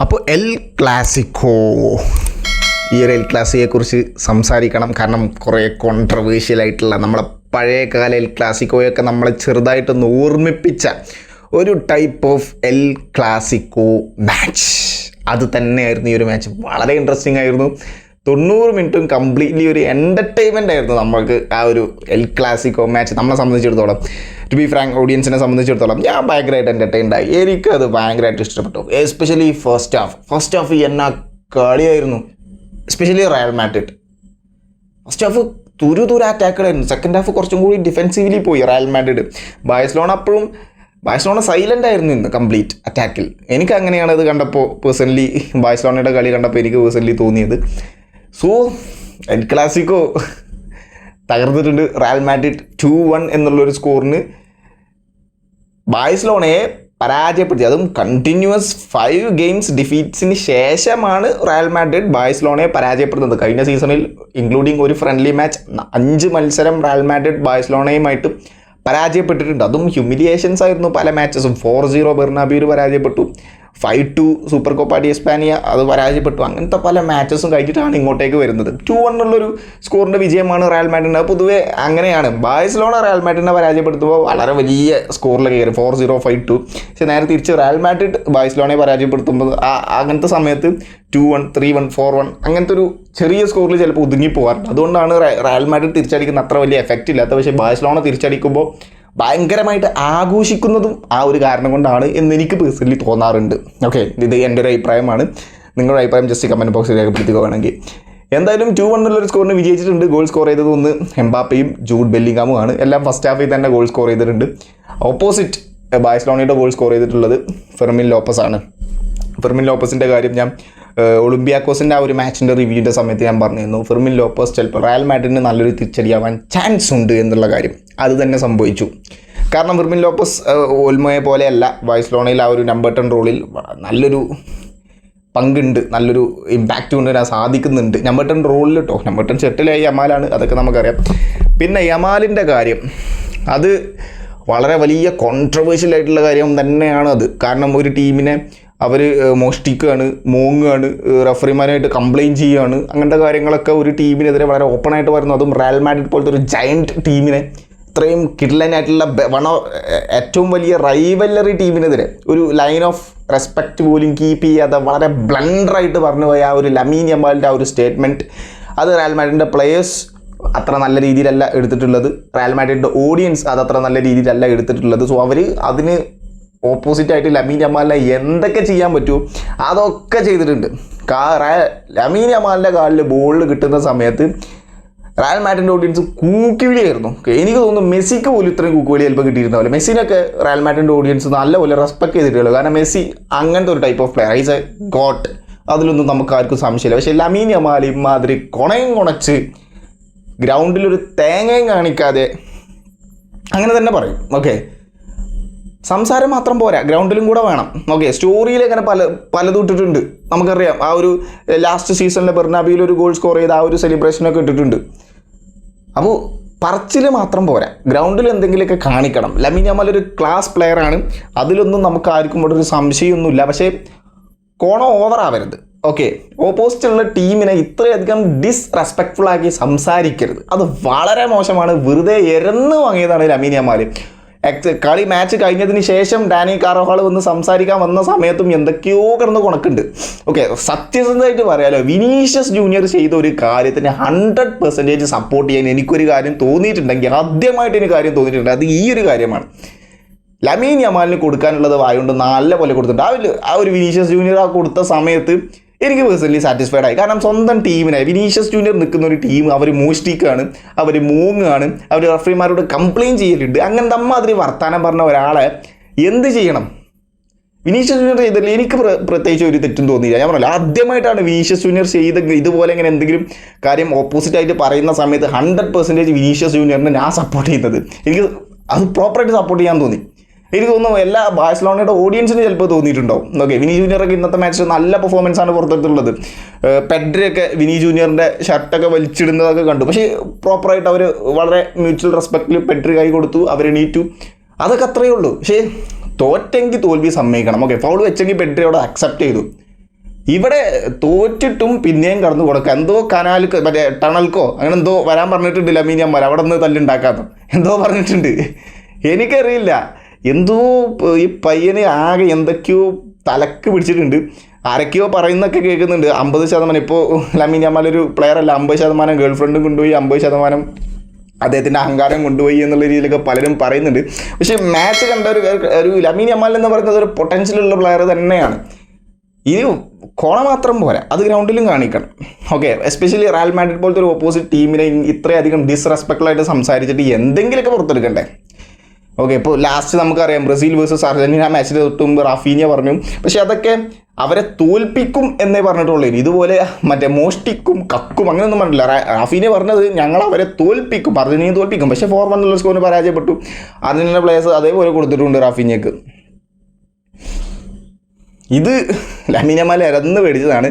അപ്പോൾ El Clasico? ഈ ഒരു എൽ ക്ലാസിയെ കുറിച്ച് സംസാരിക്കണം. കാരണം കുറേ കോൺട്രവേഴ്ഷ്യൽ ആയിട്ടുള്ള നമ്മളെ പഴയകാല എൽ ക്ലാസിക്കോയൊക്കെ നമ്മളെ ചെറുതായിട്ടൊന്ന് ഓർമ്മിപ്പിച്ച ഒരു type of El Clasico match അത് തന്നെയായിരുന്നു ഈ ഒരു മാച്ച് വളരെ ഇൻട്രസ്റ്റിംഗ് ആയിരുന്നു. തൊണ്ണൂറ് മിനിറ്റും കംപ്ലീറ്റ്ലി ഒരു എന്റർടൈൻമെന്റ് ആയിരുന്നു നമ്മൾക്ക് ആ ഒരു എൽ ക്ലാസിക്കോ മാച്ച് നമ്മളെ സംബന്ധിച്ചിടത്തോളം. ടു ബി ഫ്രാങ്ക് ഓഡിയൻസിനെ സംബന്ധിച്ചിടത്തോളം ഞാൻ ഭയങ്കരമായിട്ട് എന്റർടൈൻഡ് ആയി. എനിക്കത് ഭയങ്കരമായിട്ട് ഇഷ്ടപ്പെട്ടു. Especially first half first half എന്നാ കളിയായിരുന്നു. Especially Real Madrid first half തുരു തുരു അറ്റാക്കുകളായിരുന്നു സെക്കൻഡ് ഹാഫ് കുറച്ചും കൂടി ഡിഫെൻസീവ്ലി പോയി റയൽ മാഡ്രിഡ് ബയസ്ലോൺ അപ്പോഴും ബാഴ്സലോണ സൈലന്റ് ആയിരുന്നു ഇന്ന് കംപ്ലീറ്റ് അറ്റാക്കിൽ എനിക്ക് അങ്ങനെയാണ് അത് കണ്ടപ്പോൾ പേഴ്സണലി ബാഴ്സലോണയുടെ കളി കണ്ടപ്പോൾ എനിക്ക് പേഴ്സണലി തോന്നിയത്. സോ എൻ ക്ലാസിക്കോ തകർത്തിട്ടുണ്ട് റയൽ മാഡ്രിഡ് ടു വൺ എന്നുള്ളൊരു സ്കോറിന് ബാഴ്സലോണയെ പരാജയപ്പെടുത്തി. അതും കണ്ടിന്യൂസ് ഫൈവ് ഗെയിംസ് ഡിഫീറ്റ്സിന് ശേഷമാണ് റയൽ മാഡ്രിഡ് ബാഴ്സലോണയെ പരാജയപ്പെടുന്നത്. കഴിഞ്ഞ സീസണിൽ ഇൻക്ലൂഡിങ് ഒരു ഫ്രണ്ട്ലി മാച്ച് അഞ്ച് മത്സരം റയൽ മാഡ്രിഡ് ബാഴ്സലോണയുമായിട്ട് പരാജയപ്പെട്ടിട്ടുണ്ട്. അതും ഹ്യൂമിലിയേഷൻസ് ആയിരുന്നു പല മാച്ചസും ഫോർ സീറോ ബെർണാബിയിൽ പരാജയപ്പെട്ടു. Five two super Copa de Espana അത് പരാജയപ്പെട്ടു. അങ്ങനത്തെ പല മാച്ചസും കഴിഞ്ഞിട്ടാണ് ഇങ്ങോട്ടേക്ക് വരുന്നത്. ടു വൺ ഉള്ളൊരു സ്കോറിന്റെ വിജയമാണ് റയൽ മാഡ്രിഡ് അത് പൊതുവേ അങ്ങനെയാണ്. ബാഴ്സലോണ റയൽ മാഡ്രിഡിനെ പരാജയപ്പെടുത്തുമ്പോൾ വളരെ വലിയ സ്കോറിൽ കയറി. ഫോർ സീറോ ഫൈവ് ടു പക്ഷേ നേരെ തിരിച്ച് റയൽ മാഡ്രിഡ് ബാഴ്സലോണയെ പരാജയപ്പെടുത്തുമ്പോൾ ആ അങ്ങനത്തെ സമയത്ത് two one three one four one അങ്ങനത്തെ ഒരു ചെറിയ സ്കോറിൽ ചിലപ്പോൾ ഒതുങ്ങി പോകാറുണ്ട്. അതുകൊണ്ടാണ് റയൽ മാഡ്രിഡ് തിരിച്ചടിക്കുന്ന അത്ര വലിയ എഫക്റ്റ് ഇല്ലാത്ത. പക്ഷേ ബാഴ്സലോണ തിരിച്ചടിക്കുമ്പോൾ ഭയങ്കരമായിട്ട് ആഘോഷിക്കുന്നതും ആ ഒരു കാരണം കൊണ്ടാണ് എന്ന് എനിക്ക് പേഴ്സണലി തോന്നാറുണ്ട്. ഓക്കെ ഇത് എന്റെ ഒരു അഭിപ്രായമാണ്. നിങ്ങളുടെ അഭിപ്രായം ജസ്റ്റ് കമന്റ് ബോക്സിൽ രേഖപ്പെടുത്തുകയാണെങ്കിൽ എന്തായാലും ടു വൺ എന്നുള്ളൊരു സ്കോറിന് വിജയിച്ചിട്ടുണ്ട്. ഗോൾ സ്കോർ ചെയ്തത് ഒന്ന് എംബാപ്പയും ജൂഡ് ബെല്ലിംഗാമും ആണ്. എല്ലാം ഫസ്റ്റ് ഹാഫിൽ തന്നെ ഗോൾ സ്കോർ ചെയ്തിട്ടുണ്ട്. ഓപ്പോസിറ്റ് ബാഴ്സലോണയുടെ ഗോൾ സ്കോർ ചെയ്തിട്ടുള്ളത് ഫെർമിൻ ലോപ്പസ് ആണ് ഫെർമിൻ ലോപ്പസിന്റെ കാര്യം ഞാൻ ഒളിമ്പിയാക്കോസിന്റെ ആ ഒരു മാച്ചിന്റെ റിവ്യൂവിന്റെ സമയത്ത് ഞാൻ പറഞ്ഞിരുന്നു. ഫെർമിൻ ലോപ്പസ് ചിലപ്പോൾ റയൽ മാഡ്രിഡിന് നല്ലൊരു തിരിച്ചടിയാവാൻ ചാൻസ് ഉണ്ട് എന്നുള്ള കാര്യം. അത് തന്നെ സംഭവിച്ചു. കാരണം ഫെർമിൻ ലോപ്പസ് ഓൽമോയെ പോലെയല്ല. ബാഴ്സലോണയിൽ ആ ഒരു നമ്പർ ടെൻ റോളിൽ നല്ലൊരു പങ്കുണ്ട്. നല്ലൊരു ഇമ്പാക്റ്റ് കൊണ്ടുവരാൻ സാധിക്കുന്നുണ്ട്. നമ്പർ ടെൻ റോളിൽ കേട്ടോ നമ്പർ ടെൻ ഷെട്ടിലായി യമാലാണ് അതൊക്കെ നമുക്കറിയാം. പിന്നെ യമാലിന്റെ കാര്യം. അത് വളരെ വലിയ കോൺട്രവേഴ്ഷ്യൽ ആയിട്ടുള്ള കാര്യം തന്നെയാണ് അത്. കാരണം ഒരു ടീമിനെ അവർ മോഷ്ടിക്കുകയാണ് മോങ്ങുകയാണ് റഫറിമാരായിട്ട് കംപ്ലയിന്റ് ചെയ്യുകയാണ് അങ്ങനത്തെ കാര്യങ്ങളൊക്കെ ഒരു ടീമിനെതിരെ വളരെ ഓപ്പണായിട്ട് വരുന്നു. അതും റയൽ മാഡ്രിഡ് പോലത്തെ ഒരു ജയന്റ് ടീമിനെ ഇത്രയും കിഡ്ലനായിട്ടുള്ള വൺ ഏറ്റവും വലിയ റൈവല്ലറി ടീമിനെതിരെ ഒരു ലൈൻ ഓഫ് റെസ്പെക്റ്റ് പോലും കീപ്പ് ചെയ്യാതെ വളരെ ബ്ലണ്ടറായിട്ട് പറഞ്ഞു പോയ ആ ഒരു ലമീൻ യമാലിന്റെ ആ ഒരു സ്റ്റേറ്റ്മെന്റ് അത് റയൽ മാഡ്രിഡിന്റെ പ്ലേയേഴ്സ് അത്ര നല്ല രീതിയിലല്ല എടുത്തിട്ടുള്ളത്. റയൽ മാഡ്രിഡിന്റെ ഓഡിയൻസ് അത് അത്ര നല്ല രീതിയിലല്ല എടുത്തിട്ടുള്ളത്. സോ അവർ അതിന് ഓപ്പോസിറ്റ് ആയിട്ട് ലമീൻ അമാലിനെ എന്തൊക്കെ ചെയ്യാൻ പറ്റുമോ അതൊക്കെ ചെയ്തിട്ടുണ്ട്. കാ ലമീൻ അമാലിന്റെ കാലിൽ ബോളിൽ കിട്ടുന്ന സമയത്ത് റയൽ മാഡ്രിഡിന്റെ ഓഡിയൻസ് കൂക്കിവിളിയായിരുന്നു. എനിക്ക് തോന്നുന്നു മെസ്സിക്ക് പോലും ഇത്രയും കൂക്കുവിളി ചിലപ്പോൾ കിട്ടിയിരുന്നാവില്ല മെസ്സിനൊക്കെ റയൽ മാഡ്രിഡിന്റെ ഓഡിയൻസ് നല്ലപോലെ റെസ്പെക്ട് ചെയ്തിട്ടുള്ളൂ കാരണം മെസ്സി അങ്ങനത്തെ ഒരു type of player is a GOAT അതിലൊന്നും നമുക്ക് ആർക്കും സംശയമില്ല. പക്ഷേ ലമീൻ അമാൽ ഇമാതിരി കൊണയും കുണച്ച് ഗ്രൗണ്ടിലൊരു തേങ്ങയും കാണിക്കാതെ അങ്ങനെ തന്നെ പറയും. ഓക്കെ സംസാരം മാത്രം പോരാ ഗ്രൗണ്ടിലും കൂടെ വേണം. ഓക്കെ സ്റ്റോറിയിൽ അങ്ങനെ പല പലതും ഇട്ടിട്ടുണ്ട്. നമുക്കറിയാം ആ ഒരു ലാസ്റ്റ് സീസണിലെ ബെർണാബിയിൽ ഒരു ഗോൾ സ്കോർ ചെയ്ത് ആ ഒരു സെലിബ്രേഷനൊക്കെ ഇട്ടിട്ടുണ്ട്. അപ്പോൾ പറച്ചിൽ മാത്രം പോരാ. ഗ്രൗണ്ടിൽ എന്തെങ്കിലുമൊക്കെ കാണിക്കണം. ലമിൻ ഒരു ക്ലാസ് പ്ലെയർ ആണ്. അതിലൊന്നും നമുക്ക് ആർക്കും ഇവിടെ ഒരു സംശയമൊന്നുമില്ല. പക്ഷേ കോണം ഓവർ ആവരുത്. ഓക്കെ ഓപ്പോസിറ്റുള്ള ടീമിനെ ഇത്രയധികം ഡിസ്റെസ്പെക്ട്ഫുൾ ആക്കി സംസാരിക്കരുത്. അത് വളരെ മോശമാണ്. വെറുതെ എരന്ന് വാങ്ങിയതാണ് എക്സ് കളി മാച്ച് കഴിഞ്ഞതിന് ശേഷം ഡാനി കാറോഹാൾ വന്ന് സംസാരിക്കാൻ വന്ന സമയത്തും എന്തൊക്കെയോ കിടന്ന് കുണക്കുണ്ട്. ഓക്കെ സത്യസന്ധമായിട്ട് പറയാലോ വിനീഷ്യസ് ജൂനിയർ ചെയ്ത ഒരു കാര്യത്തിന് ഹൺഡ്രഡ് പെർസെന്റേജ് സപ്പോർട്ട് ചെയ്യാൻ എനിക്കൊരു കാര്യം തോന്നിയിട്ടുണ്ടെങ്കിൽ ആദ്യമായിട്ട് എനിക്ക് കാര്യം തോന്നിയിട്ടുണ്ട്. അത് ഈ ഒരു കാര്യമാണ്. ലമീൻ യമാലിന് കൊടുക്കാനുള്ളത് വായുകൊണ്ട് നല്ല പോലെ കൊടുത്തിട്ടുണ്ട്. ആ ഒരു ആ ഒരു വിനീഷ്യസ് ജൂനിയർ ആ കൊടുത്ത സമയത്ത് എനിക്ക് പേഴ്സണലി സാറ്റിസ്ഫൈഡ് ആയി. കാരണം സ്വന്തം ടീമിനായി വിനീഷ്യസ് ജൂനിയർ നിൽക്കുന്ന ഒരു ടീം അവർ മോഷ്ടിക്കാണ് അവർ മൂങ്ങാണ് അവർ റഫറിമാരോട് കംപ്ലയിന്റ് ചെയ്യലുണ്ട്. അങ്ങനത്തെ അമ്മാതിരി വർത്താനം പറഞ്ഞ ഒരാളെ എന്ത് ചെയ്യണം? വിനീഷ്യസ് ജൂനിയർ ചെയ്തില്ല എനിക്ക് പ്രത്യേകിച്ച് ഒരു തെറ്റും തോന്നിയില്ല. ഞാൻ പറഞ്ഞില്ല ആദ്യമായിട്ടാണ് വിനീഷ്യസ് ജൂനിയർ ചെയ്ത ഇതുപോലെ ഇങ്ങനെ എന്തെങ്കിലും കാര്യം ഓപ്പോസിറ്റ് ആയിട്ട് പറയുന്ന സമയത്ത് ഹൺഡ്രഡ് പെർസെന്റേജ് വിനീഷ്യസ് ജൂനിയറിനെ ഞാൻ സപ്പോർട്ട് ചെയ്യുന്നത്. എനിക്ക് അത് പ്രോപ്പറായിട്ട് സപ്പോർട്ട് ചെയ്യാൻ തോന്നി. എനിക്ക് തോന്നുന്നു എല്ലാ ബാഴ്സലോണയുടെ ഓഡിയൻസിന് ചിലപ്പോൾ തോന്നിയിട്ടുണ്ടാവും. ഓക്കെ വിനി ജൂനിയറൊക്കെ ഇന്നത്തെ മാച്ചിൽ നല്ല പെർഫോമൻസ് ആണ് പുറത്തെടുത്തുള്ളത് പെഡ്രയൊക്കെ വിനി ജൂനിയറിന്റെ ഷർട്ടൊക്കെ വലിച്ചിടുന്നതൊക്കെ കണ്ടു. പക്ഷേ പ്രോപ്പറായിട്ട് അവർ വളരെ മ്യൂച്വൽ റെസ്പെക്റ്റിൽ പെഡ്രി കൈ കൊടുത്തു അവർ എണീറ്റു. അതൊക്കെ അത്രയേ ഉള്ളൂ. പക്ഷേ തോറ്റെങ്കിൽ തോൽവി സമ്മതിക്കണം. ഓക്കെ ഫൗൾ വെച്ചെങ്കിൽ പെഡ്രി അവിടെ അക്സെപ്റ്റ് ചെയ്തു. ഇവിടെ തോറ്റിട്ടും പിന്നെയും കടന്നു കൊടുക്കുക എന്തോ കനാൽക്കോ മറ്റേ ടണൽക്കോ അങ്ങനെ എന്തോ വരാൻ പറഞ്ഞിട്ടുണ്ട് ലമീനിയന്മാർ അവിടെ നിന്ന് തല്ലുണ്ടാക്കാത്ത എന്തോ പറഞ്ഞിട്ടുണ്ട്. എനിക്കറിയില്ല. എന്തോ ഈ പയ്യനെ ആകെ എന്തൊക്കെയോ തലക്ക് പിടിച്ചിട്ടുണ്ട്. ആരൊക്കെയോ പറയുന്നൊക്കെ കേൾക്കുന്നുണ്ട്. അമ്പത് ശതമാനം ഇപ്പോൾ ലമീൻ ഒരു പ്ലെയർ അല്ല. അമ്പത് ശതമാനം ഗേൾ ഫ്രണ്ടും കൊണ്ടുപോയി അമ്പത് ശതമാനം അദ്ദേഹത്തിന്റെ അഹങ്കാരം കൊണ്ടുപോയി എന്നുള്ള രീതിയിലൊക്കെ പലരും പറയുന്നുണ്ട്. പക്ഷേ മാച്ച് കണ്ട ഒരു ഒരു ലമീൻ അമാൽ എന്ന് പറയുന്നത് ഒരു പൊട്ടൻഷ്യലുള്ള പ്ലെയർ തന്നെയാണ്. ഇനി കോണ മാത്രം പോരാ. അത് ഗ്രൗണ്ടിലും കാണിക്കണം. ഓക്കെ എസ്പെഷ്യലി റയൽ മാഡ്രിഡ് പോലത്തെ ഒരു ഓപ്പോസിറ്റ് ടീമിനെ ഇത്രയധികം ഡിസ്റെസ്പെക്റ്റലായിട്ട് സംസാരിച്ചിട്ട് എന്തെങ്കിലുമൊക്കെ പുറത്തെടുക്കണ്ടേ? ഓക്കെ ഇപ്പോൾ ലാസ്റ്റ് നമുക്കറിയാം ബ്രസീൽ വേഴ്സസ് അർജന്റീന മാച്ചിൽ തൊട്ട് മുമ്പ് റാഫീനിയ പറഞ്ഞു. പക്ഷെ അതൊക്കെ അവരെ തോൽപ്പിക്കും എന്നേ പറഞ്ഞിട്ടുള്ളൂ. ഇതുപോലെ മറ്റേ മോഷ്ടിക്കും കക്കും അങ്ങനെയൊന്നും പറഞ്ഞില്ല റാഫീനെ പറഞ്ഞത് ഞങ്ങൾ അവരെ തോൽപ്പിക്കും അർജന്റീന തോൽപ്പിക്കും. പക്ഷേ ഫോർ വൺ എന്നുള്ള സ്കോറിന് പരാജയപ്പെട്ടു. അർജന്റീന പ്ലേയേഴ്സ് അതേപോലെ കൊടുത്തിട്ടുണ്ട് റാഫീനിയക്ക്. ഇത് ലമീനമാല ഇറന്ന് മേടിച്ചതാണ്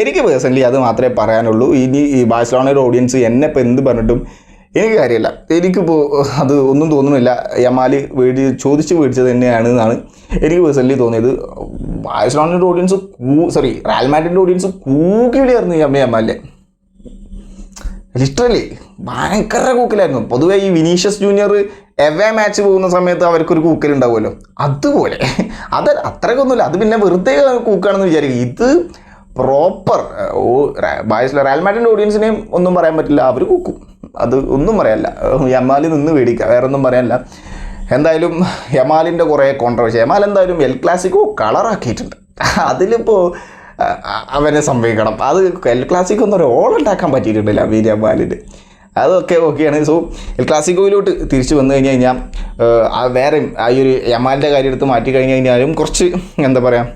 എനിക്ക് പേഴ്സണലി അത് മാത്രമേ പറയാനുള്ളൂ. ഇനി ഈ ബാഴ്സലോണയുടെ ഓഡിയൻസ് എന്നെ ഇപ്പം എന്ത് പറഞ്ഞിട്ടും എനിക്ക് കാര്യമില്ല. എനിക്കിപ്പോൾ അത് ഒന്നും തോന്നുന്നില്ല. യമാൽ വേടി ചോദിച്ച് മേടിച്ചത് തന്നെയാണ് എന്നാണ് എനിക്ക് പേഴ്സണലി തോന്നിയത്. ബാഴ്സലോണയുടെ ഓഡിയൻസ് കൂ സോറി റയൽ മാഡ്രിഡിന്റെ ഓഡിയൻസ് കൂക്കിളിയായിരുന്നു അമ്മ യമാലിനെ. ലിറ്ററലി ഭയങ്കര കൂക്കിലായിരുന്നു. പൊതുവെ ഈ വിനീഷ്യസ് ജൂനിയർ എവേ മാച്ച് പോകുന്ന സമയത്ത് അവർക്കൊരു കൂക്കലുണ്ടാവുമല്ലോ അതുപോലെ അത് അത്രയ്ക്കൊന്നുമില്ല അത് പിന്നെ വെറുതെ കൂക്കാണെന്ന് വിചാരിക്കും. ഇത് പ്രോപ്പർ ഓ റാൽമാറ്റിന്റെ ഓഡിയൻസിനെയും ഒന്നും പറയാൻ പറ്റില്ല. അവർ കൂക്കും. അത് ഒന്നും പറയാനില്ല യമാലിൽ നിന്ന് മേടിക്കുക വേറെ ഒന്നും എന്തായാലും യമാലിന്റെ കുറേ കോൺട്രവേഴ്സി യമാൽ എന്തായാലും എൽ ക്ലാസിക്കോ കളറാക്കിയിട്ടുണ്ട് അതിലിപ്പോൾ അവനെ സംഭവിക്കണം. അത് എൽ ക്ലാസിക്കോ ഓൾ ഉണ്ടാക്കാൻ പറ്റിയിട്ടുണ്ടല്ല അമീർ യമാലിന്. അതൊക്കെ ഓക്കെയാണ്. സോ എൽ ക്ലാസിക്കോയിലോട്ട് തിരിച്ചു വന്നു കഴിഞ്ഞ് കഴിഞ്ഞാൽ വേറെ ആ ഒരു യമാലിന്റെ കാര്യം എടുത്ത് മാറ്റി കഴിഞ്ഞ് കഴിഞ്ഞാലും കുറച്ച് എന്താ പറയുക